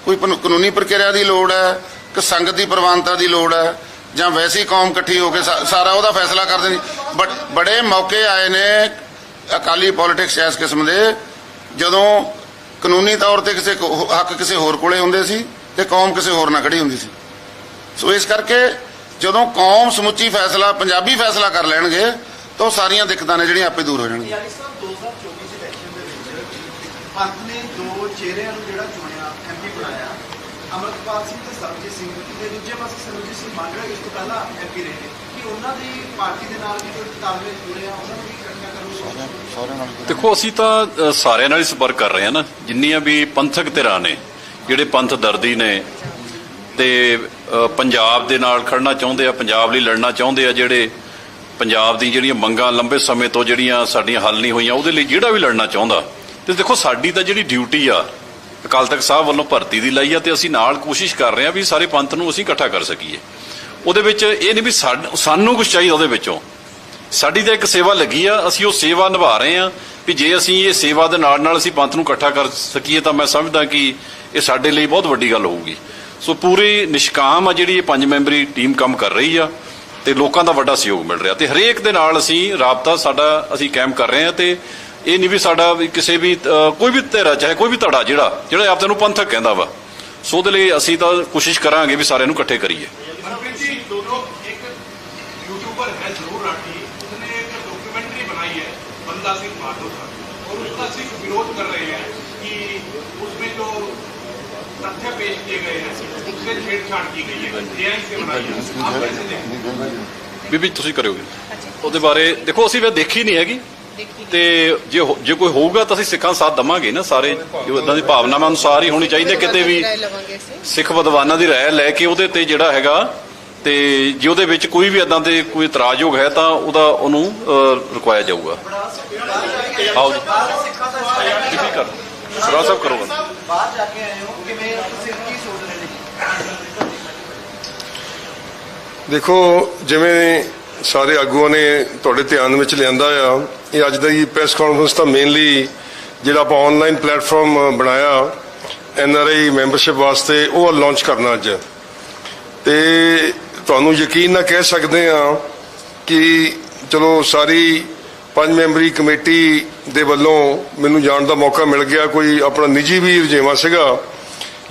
ਕੋਈ ਕਾਨੂੰਨੀ ਪ੍ਰਕਿਰਿਆ ਦੀ ਲੋੜ ਹੈ? ਕਿ ਸੰਗਤ ਦੀ ਪ੍ਰਵਾਨਤਾ ਦੀ ਲੋੜ ਹੈ? ਜਾਂ ਵੈਸੀ ਕੌਮ ਇਕੱਠੀ ਹੋ ਕੇ ਸਾ- ਸਾਰਾ ਉਹਦਾ ਫੈਸਲਾ ਕਰ ਦੇਣੀ ਬਟ ਬੜੇ ਮੌਕੇ ਆਏ ਨੇ ਅਕਾਲੀ ਪੋਲਿਟਿਕਸ ਇਸ ਕਿਸਮ ਦੇ, ਜਦੋਂ ਕਾਨੂੰਨੀ ਤੌਰ ਤੇ ਕਿਸੇ ਕੋ- ਹੱਕ ਕਿਸੇ ਹੋਰ ਕੋਲੇ ਹੁੰਦੇ ਸੀ ਤੇ ਕੌਮ ਕਿਸੇ ਹੋਰ ਨਾਲ ਖੜੀ ਹੁੰਦੀ ਸੀ। ਸੋ ਇਸ ਕਰਕੇ ਜਦੋਂ ਕੌਮ ਸਮੁੱਚੀ ਫੈਸਲਾ ਪੰਜਾਬੀ ਫੈਸਲਾ ਕਰ ਲੈਣਗੇ ਤਾਂ ਉਹ ਸਾਰੀਆਂ ਦਿੱਕਤਾਂ ਨੇ ਜਿਹੜੀਆਂ ਆਪੇ ਦੂਰ ਹੋ ਜਾਣਗੀਆਂ। ਯਾਨੀ ਸਾਹਿਬ 2024 ਦੇ ਇਲੈਕਸ਼ਨ ਦੇ ਵਿੱਚ ਪੰਥ ਨੇ ਦੋ ਚਿਹਰਿਆਂ ਨੂੰ ਜਿਹੜਾ ਚੁਣਿਆ ਐਮਪੀ ਬਣਾਇਆ ਅਮਰਪਾਲ ਸਿੰਘ ਤੇ ਸਰਬਜੀਤ ਸਿੰਘ ਤੇ ਦੂਜੇ ਪਾਸੇ ਸਰਬਜੀਤ ਸਿੰਘ ਮਾਂਡਰਾ ਇਸ ਤੋਂ ਪਹਿਲਾਂ ਐਮਪੀ ਰਹੇ ਨੇ। ਕਿ ਉਹਨਾਂ ਦੀ ਪਾਰਟੀ ਦੇ ਨਾਲ ਵੀ ਕੋਈ ਤਾਲਮੇਲ ਜੁੜਿਆ ਉਹਨਾਂ ਨੂੰ ਵੀ ਇਕੱਠਿਆਂ ਕਰੂਗਾ ਸਾਰਿਆਂ ਨਾਲ ਦੇਖੋ ਅਸੀਂ ਤਾਂ ਸਾਰਿਆਂ ਨਾਲ ਹੀ ਸੰਪਰਕ ਕਰ ਰਹੇ ਹਾਂ ਨਾ ਜਿੰਨੀਆਂ ਵੀ ਪੰਥਕ ਧਿਰਾਂ ਨੇ ਜਿਹੜੇ ਪੰਥ ਦਰਦੀ ਨੇ ਤੇ ਪੰਜਾਬ ਦੇ ਨਾਲ ਖੜਨਾ ਚਾਹੁੰਦੇ ਆ, ਪੰਜਾਬ ਲਈ ਲੜਨਾ ਚਾਹੁੰਦੇ ਆ ਜਿਹੜੇ ਪੰਜਾਬ ਦੀ ਜਿਹੜੀਆਂ ਮੰਗਾਂ ਲੰਬੇ ਸਮੇਂ ਤੋਂ ਜਿਹੜੀਆਂ ਸਾਡੀਆਂ ਹੱਲ ਨਹੀਂ ਹੋਈਆਂ, ਉਹਦੇ ਲਈ ਜਿਹੜਾ ਵੀ ਲੜਨਾ ਚਾਹੁੰਦਾ। ਤੇ ਦੇਖੋ, ਸਾਡੀ ਤਾਂ ਜਿਹੜੀ ਡਿਊਟੀ ਆ, ਅਕਾਲ ਤਖਤ ਸਾਹਿਬ ਵੱਲੋਂ ਭਰਤੀ ਦੀ ਲਈ ਆ ਤੇ ਅਸੀਂ ਨਾਲ ਕੋਸ਼ਿਸ਼ ਕਰ ਰਹੇ ਆ ਵੀ ਸਾਰੇ ਪੰਥ ਨੂੰ ਅਸੀਂ ਇਕੱਠਾ ਕਰ ਸਕੀਏ। ਉਹਦੇ ਵਿੱਚ ਇਹ ਨਹੀਂ ਵੀ ਸਾਡ- ਸਾਨੂੰ ਕੁਝ ਚਾਹੀਦਾ ਉਹਦੇ ਵਿੱਚੋਂ। ਸਾਡੀ ਤਾਂ ਇੱਕ ਸੇਵਾ ਲੱਗੀ ਆ, ਅਸੀਂ ਉਹ ਸੇਵਾ ਨਿਭਾ ਰਹੇ ਆ ਵੀ ਜੇ ਅਸੀਂ ਇਹ ਸੇਵਾ ਦੇ ਨਾਲ ਨਾਲ ਅਸੀਂ ਪੰਥ ਨੂੰ ਇਕੱਠਾ ਕਰ ਸਕੀਏ ਤਾਂ ਮੈਂ ਸਮਝਦਾ ਕਿ ਇਹ ਸਾਡੇ ਲਈ ਬਹੁਤ ਵੱਡੀ ਗੱਲ ਹੋਊਗੀ। ਸੋ ਪੂਰੀ ਨਿਸ਼ਕਾਮ ਆ ਜਿਹੜੀ ਇਹ ਪੰਜ ਮੈਂਬਰੀ ਟੀਮ ਕੰਮ ਕਰ ਰਹੀ ਆ ਤੇ ਲੋਕਾਂ ਦਾ ਵੱਡਾ ਸਹਿਯੋਗ ਮਿਲ ਰਿਹਾ ਤੇ ਹਰੇਕ ਦੇ ਨਾਲ ਅਸੀਂ ਰਾਬਤਾ ਸਾਡਾ ਅਸੀਂ ਕਾਇਮ ਕਰ ਰਹੇ ਆ ਤੇ ਇਹ ਨਹੀਂ ਵੀ ਸਾਡਾ ਵੀ ਕਿਸੇ ਵੀ ਅ, ਕੋਈ ਵੀ ਧਿਰਾ ਚਾਹੇ ਕੋਈ ਵੀ ਧੜਾ ਜਿਹੜਾ ਜਿਹੜਾ ਆਪ ਨੂੰ ਪੰਥਕ ਕਹਿੰਦਾ ਵਾ ਸੋ ਉਹਦੇ ਲਈ ਅਸੀਂ ਤਾਂ ਕੋਸ਼ਿਸ਼ ਕਰਾਂਗੇ ਵੀ ਸਾਰਿਆਂ ਨੂੰ ਇਕੱਠੇ ਕਰੀਏ ਮਨਪ੍ਰੀਤ ਜੀ ਦੋਨੋਂ ਇੱਕ यूट्यूबर है जरूर राठी उसने एक डॉक्यूमेंट्री बनाई है बंदा सिंह माधो का और उसका सिर्फ विरोध कर रहे हैं कि उसमें जो तथ्य पेश किए गए हैं उससे छेड़छाड़ की गई है एआई से बनाई है आप कैसे देखते हैं ਬੀਬੀ ਤੁਸੀਂ ਕਰੋਗੇ ਉਹਦੇ ਬਾਰੇ ਦੇਖੋ ਅਸੀਂ ਵੇ ਦੇਖੀ ਨਹੀਂ ਹੈਗੀ ਤੇ ਜੇ ਹੋ- ਜੇ ਕੋਈ ਹੋਊਗਾ ਤਾਂ ਅਸੀਂ ਸਿੱਖਾਂ ਸਾਥ ਦਵਾਂਗੇ ਨਾ ਸਾਰੇ ਜੋ ਇਦਾਂ ਦੀ ਭਾਵਨਾਵਾਂ ਅਨੁਸਾਰ ਹੀ ਹੋਣੀ ਚਾਹੀਦੀ ਹੈ ਕਿਤੇ ਵੀ ਸਿੱਖ ਵਿਦਵਾਨਾਂ ਦੀ ਰਾਏ ਲੈ ਕੇ ਉਹਦੇ ਤੇ ਜਿਹੜਾ ਹੈਗਾ ਤੇ ਜੇ ਉਹਦੇ ਵਿੱਚ ਕੋਈ ਵੀ ਇਦਾਂ ਦੇ ਕੋਈ ਇਤਰਾਜ਼ਯੋਗ ਹੈ ਤਾਂ ਉਹਦਾ ਉਹਨੂੰ ਰੁਕਵਾਇਆ ਜਾਊਗਾ ਆਓ ਜੀ ਬੀਬੀ ਕਰ ਸਰਾ ਸਾਹਿਬ ਕਰੋ ਗੱਲ। ਬਾਹਰ ਜਾ ਕੇ ਆਏ ਹੋ ਕਿਵੇਂ ਤੁਸੀਂ ਕੀ ਸੋਚ ਰਹੇ ਨੇ ਦੇਖੋ, ਜਿਵੇਂ ਸਾਰੇ ਆਗੂਆਂ ਨੇ ਤੁਹਾਡੇ ਧਿਆਨ ਵਿੱਚ ਲਿਆਂਦਾ ਆ, ਇਹ ਅੱਜ ਦਾ ਹੀ ਪ੍ਰੈਸ ਕਾਨਫਰੰਸ ਤਾਂ ਮੇਨਲੀ ਜਿਹੜਾ ਆਪਾਂ ਆਨਲਾਈਨ ਪਲੇਟਫਾਰਮ ਬਣਾਇਆ ਐਨ ਆਰ ਆਈ ਮੈਂਬਰਸ਼ਿਪ ਵਾਸਤੇ, ਉਹ ਲਾਂਚ ਕਰਨਾ ਅੱਜ। ਤੇ ਤੁਹਾਨੂੰ ਯਕੀਨ ਨਾਲ ਕਹਿ ਸਕਦੇ ਆ ਕਿ ਚਲੋ ਸਾਰੀ ਪੰਜ ਮੈਂਬਰੀ ਕਮੇਟੀ ਦੇ ਵੱਲੋਂ ਮੈਨੂੰ ਜਾਣ ਦਾ ਮੌਕਾ ਮਿਲ ਗਿਆ, ਕੋਈ ਆਪਣਾ ਨਿੱਜੀ ਵੀ ਰੁਝੇਵਾਂ ਸੀਗਾ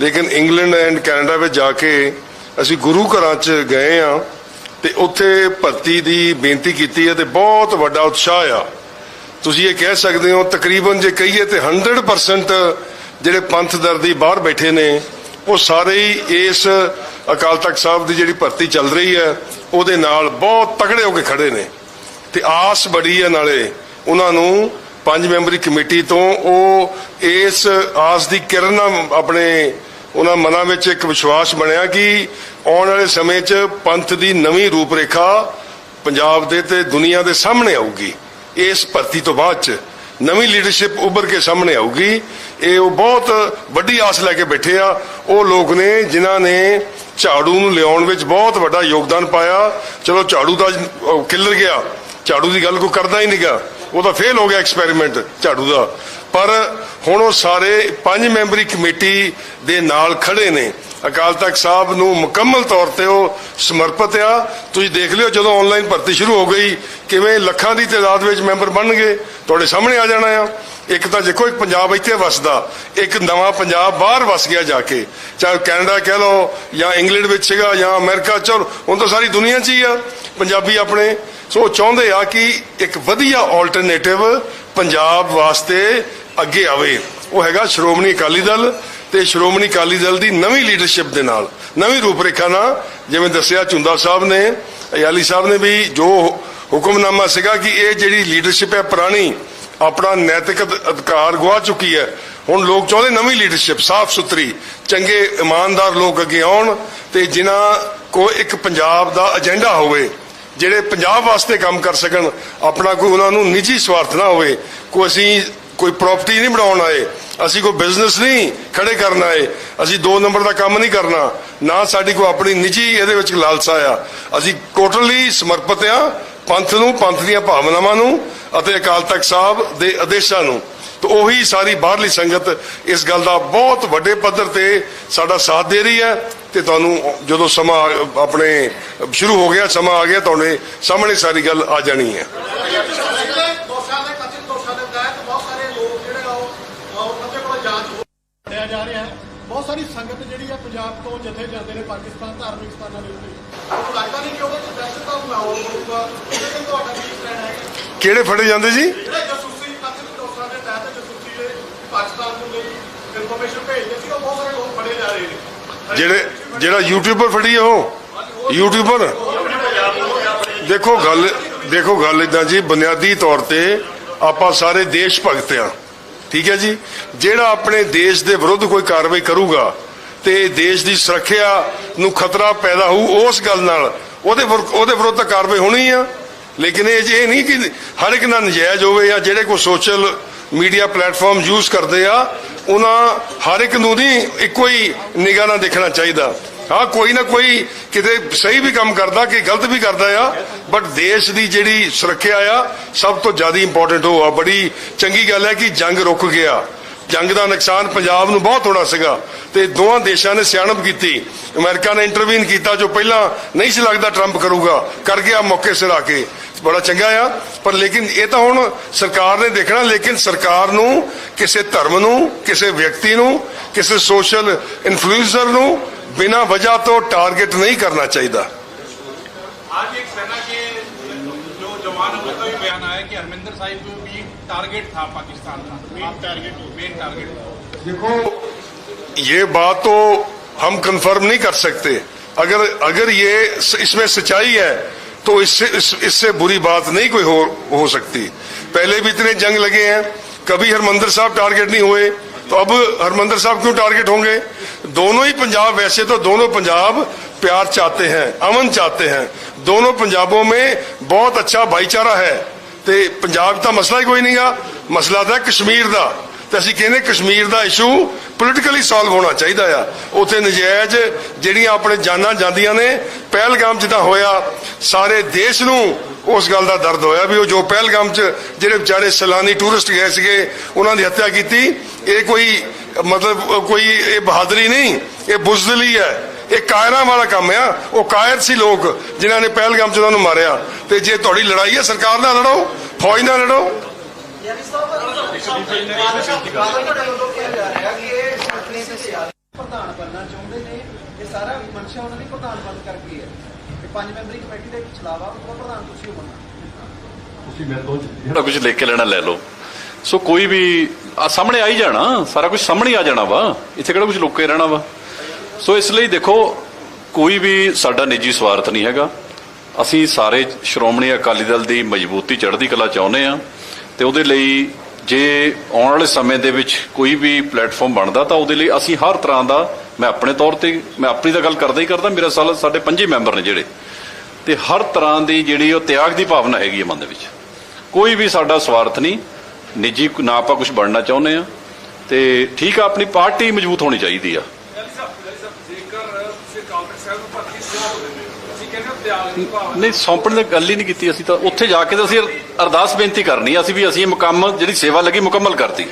ਲੇਕਿਨ ਇੰਗਲੈਂਡ ਐਂਡ ਕੈਨੇਡਾ ਵਿੱਚ ਜਾ ਕੇ ਅਸੀਂ ਗੁਰੂ ਘਰਾਂ 'ਚ ਗਏ ਆ ਤੇ ਉੱਥੇ ਭਰਤੀ ਦੀ ਬੇਨਤੀ ਕੀਤੀ ਹੈ ਤੇ ਬਹੁਤ ਵੱਡਾ ਉਤਸ਼ਾਹ ਆ। ਤੁਸੀਂ ਇਹ ਕਹਿ ਸਕਦੇ ਹੋ, ਤਕਰੀਬਨ ਜੇ ਕਹੀਏ ਤੇ 100% ਜਿਹੜੇ ਪੰਥ ਦਰਦੀ ਬਾਹਰ ਬੈਠੇ ਨੇ, ਉਹ ਸਾਰੇ ਹੀ ਇਸ ਅਕਾਲ ਤਖਤ ਸਾਹਿਬ ਦੀ ਜਿਹੜੀ ਭਰਤੀ ਚੱਲ ਰਹੀ ਹੈ, ਉਹਦੇ ਨਾਲ ਬਹੁਤ ਤਕੜੇ ਹੋ ਕੇ ਖੜੇ ਨੇ। ਤੇ ਆਸ ਬੜੀ ਹੈ ਨਾਲੇ ਉਹਨਾਂ ਨੂੰ ਪੰਜ ਮੈਂਬਰੀ ਕਮੇਟੀ ਤੋਂ ਉਹ ਇਸ ਆਸ ਦੀ ਕਿਰਨ ਨਾਲ ਆਪਣੇ, ਉਹਨਾਂ ਮਨਾਂ ਵਿੱਚ ਇੱਕ ਵਿਸ਼ਵਾਸ ਬਣਿਆ ਕਿ ਆਉਣ ਵਾਲੇ ਸਮੇਂ 'ਚ ਪੰਥ ਦੀ ਨਵੀਂ ਰੂਪਰੇਖਾ ਪੰਜਾਬ ਦੇ ਤੇ ਦੁਨੀਆ ਦੇ ਸਾਹਮਣੇ ਆਊਗੀ। ਇਸ ਭਰਤੀ ਤੋਂ ਬਾਅਦ 'ਚ ਨਵੀਂ ਲੀਡਰਸ਼ਿਪ ਉੱਭਰ ਕੇ ਸਾਹਮਣੇ ਆਊਗੀ। ਇਹ ਉਹ ਬਹੁਤ ਵੱਡੀ ਆਸ ਲੈ ਕੇ ਬੈਠੇ ਆ। ਉਹ ਲੋਕ ਨੇ ਜਿਨ੍ਹਾਂ ਨੇ ਝਾੜੂ ਨੂੰ ਲਿਆਉਣ ਵਿੱਚ ਬਹੁਤ ਵੱਡਾ ਯੋਗਦਾਨ ਪਾਇਆ। ਚਲੋ ਝਾੜੂ ਦਾ ਕਿੱਲਰ ਗਿਆ। ਝਾੜੂ ਦੀ ਗੱਲ ਕੋਈ ਕਰਦਾ ਹੀ ਨਹੀਂ ਗਿਆ ਉਹ ਤਾਂ ਫੇਲ ਹੋ ਗਿਆ ਐਕਸਪੈਰੀਮੈਂਟ ਝਾੜੂ ਦਾ। ਪਰ ਹੁਣ ਉਹ ਸਾਰੇ ਪੰਜ ਮੈਂਬਰੀ ਕਮੇਟੀ ਦੇ ਨਾਲ ਖੜੇ ਨੇ। ਅਕਾਲ ਤਖਤ ਸਾਹਿਬ ਨੂੰ ਮੁਕੰਮਲ ਤੌਰ ਤੇ ਉਹ ਸਮਰਪਿਤ ਆ। ਤੁਸੀਂ ਦੇਖ ਲਿਓ ਜਦੋਂ ਆਨਲਾਈਨ ਭਰਤੀ ਸ਼ੁਰੂ ਹੋ ਗਈ, ਕਿਵੇਂ ਲੱਖਾਂ ਦੀ ਤਾਦਾਦ ਵਿੱਚ ਮੈਂਬਰ ਬਣਨਗੇ। ਤੁਹਾਡੇ ਸਾਹਮਣੇ ਆ ਜਾਣਾ ਆ। ਇੱਕ ਤਾਂ ਦੇਖੋ, ਇੱਕ ਪੰਜਾਬ ਇੱਥੇ ਵਸਦਾ, ਇੱਕ ਨਵਾਂ ਪੰਜਾਬ ਬਾਹਰ ਵਸ ਗਿਆ ਜਾ ਕੇ। ਚਾਹੇ ਕੈਨੇਡਾ ਕਹਿ ਲਓ ਜਾਂ ਇੰਗਲੈਂਡ ਵਿੱਚ ਸੀਗਾ ਜਾਂ ਅਮਰੀਕਾ, ਚਲ, ਹੁਣ ਤਾਂ ਸਾਰੀ ਦੁਨੀਆ 'ਚ ਹੀ ਆ। ਪੰਜਾਬੀ ਆਪਣੇ ਸੋ ਉਹ ਚਾਹੁੰਦੇ ਆ ਕਿ ਇੱਕ ਵਧੀਆ ਆਲਟਰਨੇਟਿਵ ਪੰਜਾਬ ਵਾਸਤੇ ਅੱਗੇ ਆਵੇ। ਉਹ ਹੈਗਾ ਸ਼੍ਰੋਮਣੀ ਅਕਾਲੀ ਦਲ ਤੇ ਸ਼੍ਰੋਮਣੀ ਅਕਾਲੀ ਦਲ ਦੀ ਨਵੀਂ ਲੀਡਰਸ਼ਿਪ ਦੇ ਨਾਲ। ਨਵੀਂ ਰੂਪਰੇਖਾ ਨਾਲ, ਜਿਵੇਂ ਦੱਸਿਆ ਚੁੰਦਾ ਸਾਹਿਬ ਨੇ, ਅਯਾਲੀ ਸਾਹਿਬ ਨੇ ਵੀ ਜੋ ਹੁਕਮਨਾਮਾ ਸੀਗਾ ਕਿ ਇਹ ਜਿਹੜੀ ਲੀਡਰਸ਼ਿਪ ਹੈ ਪੁਰਾਣੀ, ਆਪਣਾ ਨੈਤਿਕ ਅਧਿਕਾਰ ਗਵਾ ਚੁੱਕੀ ਹੈ। ਹੁਣ ਲੋਕ ਚਾਹੁੰਦੇ ਨਵੀਂ ਲੀਡਰਸ਼ਿਪ ਸਾਫ਼ ਸੁਥਰੀ, ਚੰਗੇ ਇਮਾਨਦਾਰ ਲੋਕ ਅੱਗੇ ਆਉਣ ਤੇ ਜਿਨ੍ਹਾਂ ਕੋ ਇੱਕ ਪੰਜਾਬ ਦਾ ਏਜੰਡਾ ਹੋਵੇ ਜਿਹੜੇ ਪੰਜਾਬ ਵਾਸਤੇ ਕੰਮ ਕਰ ਸਕਣ, ਆਪਣਾ ਕੋਈ ਉਹਨਾਂ ਨੂੰ ਨਿੱਜੀ ਸਵਾਰਥ ਨਾ ਹੋਵੇ, ਕੋਈ ਅਸੀਂ ਕੋਈ ਪ੍ਰਾਪਰਟੀ ਨਹੀਂ ਬਣਾਉਣ ਆਏ, ਅਸੀਂ ਕੋਈ ਬਿਜ਼ਨਸ ਨਹੀਂ ਖੜੇ ਕਰਨ ਆਏ, ਅਸੀਂ ਦੋ ਨੰਬਰ ਦਾ ਕੰਮ ਨਹੀਂ ਕਰਨਾ, ਨਾ ਸਾਡੀ ਕੋਈ ਆਪਣੀ ਨਿੱਜੀ ਇਹਦੇ ਵਿੱਚ ਲਾਲਸਾ ਆ। ਅਸੀਂ ਟੋਟਲੀ ਸਮਰਪਿਤ ਆ, ਪੰਥ ਨੂੰ, ਪੰਥ ਦੀਆਂ ਭਾਵਨਾਵਾਂ ਨੂੰ ਅਤੇ ਅਕਾਲ ਤਖਤ ਸਾਹਿਬ ਦੇ ਆਦੇਸ਼ਾਂ ਨੂੰ। ਤੇ ਉਹੀ ਸਾਰੀ ਬਾਹਰਲੀ ਸੰਗਤ ਇਸ ਗੱਲ ਦਾ ਬਹੁਤ ਵੱਡੇ ਪੱਧਰ ਤੇ ਸਾਡਾ ਸਾਥ ਦੇ ਰਹੀ ਹੈ। ਤੇ ਤੁਹਾਨੂੰ ਜਦੋਂ ਸਮਾਂ ਆਪਣੇ ਸ਼ੁਰੂ ਹੋ ਗਿਆ ਸਮਾਂ ਆ ਗਿਆ ਤੁਹਾਡੇ ਸਾਹਮਣੇ ਸਾਰੀ ਗੱਲ ਆ ਜਾਣੀ ਹੈ। ਪਿਛਲੇ ਦੋਸ਼ਾਂ ਦੇ ਕਥਿਤ ਦੋਸ਼ਾਂ ਦੇ ਤਹਿਤ ਬਹੁਤ ਸਾਰੇ ਲੋਕ ਜਿਹੜੇ ਆ ਉਹ ਉਹਨਾਂ ਦੇ ਕੋਲ ਜਾਂਚ ਹੋ ਫੜਿਆ ਜਾ ਰਿਹਾ ਹੈ ਬਹੁਤ ਸਾਰੀ ਸੰਗਤ ਜਿਹੜੀ ਆ ਪੰਜਾਬ ਤੋਂ ਜਥੇ ਜਾਂਦੇ ਨੇ ਪਾਕਿਸਤਾਨ ਧਾਰਮਿਕ ਸਥਾਨਾਂ ਦੇ ਉੱਤੇ। ਉਹ ਲੱਗਦਾ ਨਹੀਂ ਕਿ ਉਹਦੇ ਚ ਦਹਿਸ਼ਤ ਦਾ ਮਾਹੌਲ ਹੋਊਗਾ? ਉਹਦੇ ਤੇ ਤੁਹਾਡਾ ਕੀ ਸਟੈਂਡ ਹੈ? ਕਿਹੜੇ ਫੜੇ ਜਾਂਦੇ ਜੀ? ਜਿਹੜੇ ਜਸੂਸੀ ਕਥਿਤ ਦੋਸ਼ਾਂ ਦੇ ਤਹਿਤ ਜਸੂਸੀ ਦੇ ਪਾਕਿਸਤਾਨ ਨੂੰ ਲਈ ਇਨਫੋਰਮੇਸ਼ਨ ਭੇਜਦੇ ਸੀ ਉਹ ਬਹੁਤ ਸਾਰੇ ਲੋਕ ਫੜੇ ਜਾ ਰਹੇ ਨੇ। ਜਿਹੜੇ, ਜਿਹੜਾ ਯੂਟਿਊਬਰ ਫੜੀ ਉਹ? ਯੂਟਿਊਬਰ ਦੇਖੋ ਗੱਲ ਦੇਖੋ ਗੱਲ ਇਦਾਂ ਜੀ, ਬੁਨਿਆਦੀ ਤੌਰ ਤੇ ਆਪਾਂ ਸਾਰੇ ਦੇਸ਼ ਭਗਤ ਆ। ਠੀਕ ਹੈ ਜੀ? ਜਿਹੜਾ ਆਪਣੇ ਦੇਸ਼ ਦੇ ਵਿਰੁੱਧ ਕੋਈ ਕਾਰਵਾਈ ਕਰੂਗਾ ਤੇ ਦੇਸ਼ ਦੀ ਸੁਰੱਖਿਆ ਨੂੰ ਖਤਰਾ ਪੈਦਾ ਹੋਊ ਉਸ ਗੱਲ ਨਾਲ, ਉਹਦੇ ਉਹਦੇ ਵਿਰੁੱਧ ਤਾਂ ਕਾਰਵਾਈ ਹੋਣੀ ਆ। ਲੇਕਿਨ ਇਹ ਇਹ ਨਹੀਂ ਕਿ ਹਰ ਇੱਕ ਨਾਲ ਨਜਾਇਜ਼ ਹੋਵੇ ਜਾਂ ਜਿਹੜੇ ਕੋਈ ਸੋਸ਼ਲ ਮੀਡੀਆ ਪਲੇਟਫਾਰਮ ਯੂਜ਼ ਕਰਦੇ ਆ ਉਹਨਾਂ ਹਰ ਇੱਕ ਨੂੰ ਨਹੀਂ, ਇੱਕੋ ਹੀ ਨਿਗਾਹ ਨਾਲ ਦੇਖਣਾ ਚਾਹੀਦਾ। ਹਾਂ, ਕੋਈ ਨਾ ਕੋਈ ਕਿਤੇ ਸਹੀ ਵੀ ਕੰਮ ਕਰਦਾ ਕਿ ਗਲਤ ਵੀ ਕਰਦਾ ਆ ਬਟ ਦੇਸ਼ ਦੀ ਜਿਹੜੀ ਸੁਰੱਖਿਆ ਆ, ਸਭ ਤੋਂ ਜ਼ਿਆਦਾ ਇੰਪੋਰਟੈਂਟ ਉਹ ਆ। ਬੜੀ ਚੰਗੀ ਗੱਲ ਹੈ ਕਿ ਜੰਗ ਰੁਕ ਗਿਆ। ਜੰਗ ਦਾ ਨੁਕਸਾਨ ਪੰਜਾਬ ਨੂੰ ਬਹੁਤ ਹੋਣਾ ਸੀਗਾ ਤੇ ਦੋਵਾਂ ਦੇਸ਼ਾਂ ਨੇ ਸਿਆਣਪ ਕੀਤੀ ਅਮਰੀਕਾ ਨੇ ਇੰਟਰਵੀਨ ਕੀਤਾ ਜੋ ਪਹਿਲਾਂ ਨਹੀਂ ਸੀ ਲੱਗਦਾ ਟਰੰਪ ਕਰੂਗਾ ਕਰ ਗਿਆ ਮੌਕੇ ਸਿਰ ਆ ਕੇ ਬੜਾ ਚੰਗਾ ਆ ਪਰ ਲੇਕਿਨ ਇਹ ਤਾਂ ਹੁਣ ਸਰਕਾਰ ਨੇ ਦੇਖਣਾ ਲੇਕਿਨ ਸਰਕਾਰ ਨੂੰ ਕਿਸੇ ਧਰਮ ਨੂੰ ਕਿਸੇ ਵਿਅਕਤੀ ਨੂੰ ਕਿਸੇ ਸੋਸ਼ਲ ਇਨਫਲੂਐਂਸਰ ਨੂੰ ਬਿਨਾਂ ਵਜ੍ਹਾ ਤੋਂ ਟਾਰਗੇਟ ਨਹੀਂ ਕਰਨਾ ਚਾਹੀਦਾ आज एक सेना के जो जवानों का भी बयान आया कि हरमिंदर साहिब को भी टारगेट था पाकिस्तान का मेन टारगेट मेन टारगेट देखो ये बात तो हम कंफर्म नहीं कर सकते। अगर अगर ये इसमें सच्चाई है तो इससे इस, इससे बुरी बात नहीं कोई हो हो सकती। पहले भी इतने जंग लगे हैं कभी हरमंदर साहब टारगेट नहीं हुए तो अब हरमंदर साहब क्यों टारगेट होंगे? दोनों ही पंजाब वैसे तो दोनों पंजाब प्यार चाहते हैं अमन चाहते हैं। दोनों पंजाबों में बहुत अच्छा भाईचारा है। ਤੇ ਪੰਜਾਬ ਦਾ ਮਸਲਾ ਹੀ ਕੋਈ ਨਹੀਂਗਾ ਮਸਲਾ ਤਾਂ ਕਸ਼ਮੀਰ ਦਾ। ਤੇ ਅਸੀਂ ਕਹਿੰਦੇ ਕਸ਼ਮੀਰ ਦਾ ਇਸ਼ੂ ਪੋਲੀਟੀਕਲੀ ਸੋਲਵ ਹੋਣਾ ਚਾਹੀਦਾ ਆ। ਉਥੇ ਨਜਾਇਜ਼ ਜਿਹੜੀਆਂ ਆਪਣੇ ਜਾਨਾਂ ਜਾਂਦੀਆਂ ਨੇ, ਪਹਿਲਗਾਮ ਜਿੱਦਾਂ ਹੋਇਆ। ਸਾਰੇ ਦੇਸ਼ ਨੂੰ ਉਸ ਗੱਲ ਦਾ ਦਰਦ ਹੋਇਆ ਵੀ ਉਹ ਜੋ ਪਹਿਲਗਾਮ 'ਚ ਜਿਹੜੇ ਵਿਚਾਰੇ ਸੈਲਾਨੀ ਟੂਰਿਸਟ ਗਏ ਸੀਗੇ, ਉਹਨਾਂ ਦੀ ਹੱਤਿਆ ਕੀਤੀ। ਇਹ ਕੋਈ ਮਤਲਬ, ਕੋਈ ਇਹ ਬਹਾਦਰੀ ਨਹੀਂ। ਇਹ ਬੁਜ਼ਦਲੀ ਹੈ। ਇਹ ਕਾਇਰਾਂ ਵਾਲਾ ਕੰਮ ਆ। ਉਹ ਕਾਇਰ ਸੀ ਲੋਕ, ਜਿਨ੍ਹਾਂ ਨੇ ਪਹਿਲਗਾਮ 'ਚ ਉਹਨਾਂ ਨੂੰ ਮਾਰਿਆ। ਤੇ ਜੇ ਤੁਹਾਡੀ ਲੜਾਈ ਹੈ ਸਰਕਾਰ ਨਾਲ ਲੜੋ, ਫੌਜ ਨਾਲ ਲੜੋ। ਯਾਨੀ ਸਾਹਿਬ ਪ੍ਰਧਾਨ ਬਣਨਾ ਚਾਹੁੰਦੇ ਨੇ ਇਹ ਸਾਰਾ ਮਨਸ਼ਾ ਉਹਨਾਂ ਦੀ ਪ੍ਰਧਾਨ ਬਣ ਕਰਕੇ ਹੈ ਤੇ ਪੰਜ ਮੈਂਬਰੀ ਕਮੇਟੀ ਦੇ ਵਿੱਚ ਉਹ ਪ੍ਰਧਾਨ ਤੁਸੀਂ ਹੋ ਬਣਨਾ ਜਿਹੜਾ ਕੁਝ ਲਿਖ ਕੇ ਲੈਣਾ ਲੈ ਲਓ। ਸੋ ਕੋਈ ਵੀ ਆ ਸਾਹਮਣੇ ਆ ਹੀ ਜਾਣਾ, ਸਾਰਾ ਕੁਝ ਸਾਹਮਣੇ ਆ ਜਾਣਾ ਵਾ। ਇੱਥੇ ਕਿਹੜਾ ਕੁਝ ਲੁੱਕੇ ਰਹਿਣਾ ਵਾ? ਸੋ ਇਸ ਲਈ ਦੇਖੋ, ਕੋਈ ਵੀ ਸਾਡਾ ਨਿੱਜੀ ਸਵਾਰਥ ਨਹੀਂ ਹੈਗਾ। ਅਸੀਂ ਸਾਰੇ ਸ਼੍ਰੋਮਣੀ ਅਕਾਲੀ ਦਲ ਦੀ ਮਜ਼ਬੂਤੀ ਚੜ੍ਹਦੀ ਕਲਾ ਚਾਹੁੰਦੇ ਆ ਤੇ ਉਹਦੇ ਲਈ ਜੇ ਆਉਣ ਵਾਲੇ ਸਮੇਂ ਦੇ ਵਿੱਚ ਕੋਈ ਵੀ ਪਲੇਟਫਾਰਮ ਬਣਦਾ ਤਾਂ ਉਹਦੇ ਲਈ ਅਸੀਂ ਹਰ ਤਰ੍ਹਾਂ ਦਾ, ਮੈਂ ਆਪਣੇ ਤੌਰ ਤੇ, ਮੈਂ ਆਪਣੀ ਤਾਂ ਗੱਲ ਕਰਦਾ ਹੀ ਕਰਦਾ, ਮੇਰਾ ਸਾਲ ਸਾਡੇ ਪੰਜੇ ਮੈਂਬਰ ਨੇ ਜਿਹੜੇ। ਤੇ ਹਰ ਤਰ੍ਹਾਂ ਦੀ ਜਿਹੜੀ ਉਹ ਤਿਆਗ ਦੀ ਭਾਵਨਾ ਹੈਗੀ ਹੈ ਮਨ ਦੇ ਵਿੱਚ। ਕੋਈ ਵੀ ਸਾਡਾ ਸਵਾਰਥ ਨਹੀਂ, ਨਿੱਜੀ ਨਾ ਆਪਾਂ ਕੁਝ ਬਣਨਾ ਚਾਹੁੰਦੇ ਆ ਤੇ ਠੀਕ ਆ, ਆਪਣੀ ਪਾਰਟੀ ਮਜ਼ਬੂਤ ਹੋਣੀ ਚਾਹੀਦੀ ਆ ਅਲੀ ਸਾਹਿਬ ਅਲੀ ਸਾਹਿਬ ਜੇਕਰ ਤੁਸੀਂ ਅਕਾਲ ਤਖਤ ਸਾਹਿਬ ਨੂੰ ਭਰਤੀ ਸੌਂਪ ਦਿੰਦੇ ਹੋ ਅਸੀਂ ਕਹਿੰਦੇ ਹਾਂ ਤਿਆਗ ਦੀ ਭਾਵਨਾ ਨਹੀਂ, ਸੌਂਪਣ ਦੀ ਗੱਲ ਹੀ ਨਹੀਂ ਕੀਤੀ ਅਸੀਂ ਤਾਂ। ਉੱਥੇ ਜਾ ਕੇ ਤਾਂ ਅਸੀਂ ਅਰਦਾਸ ਬੇਨਤੀ ਕਰਨੀ ਅਸੀਂ ਵੀ ਅਸੀਂ ਮੁਕੰਮਲ, ਜਿਹੜੀ ਸੇਵਾ ਲੱਗੀ ਮੁਕੰਮਲ ਕਰਤੀ।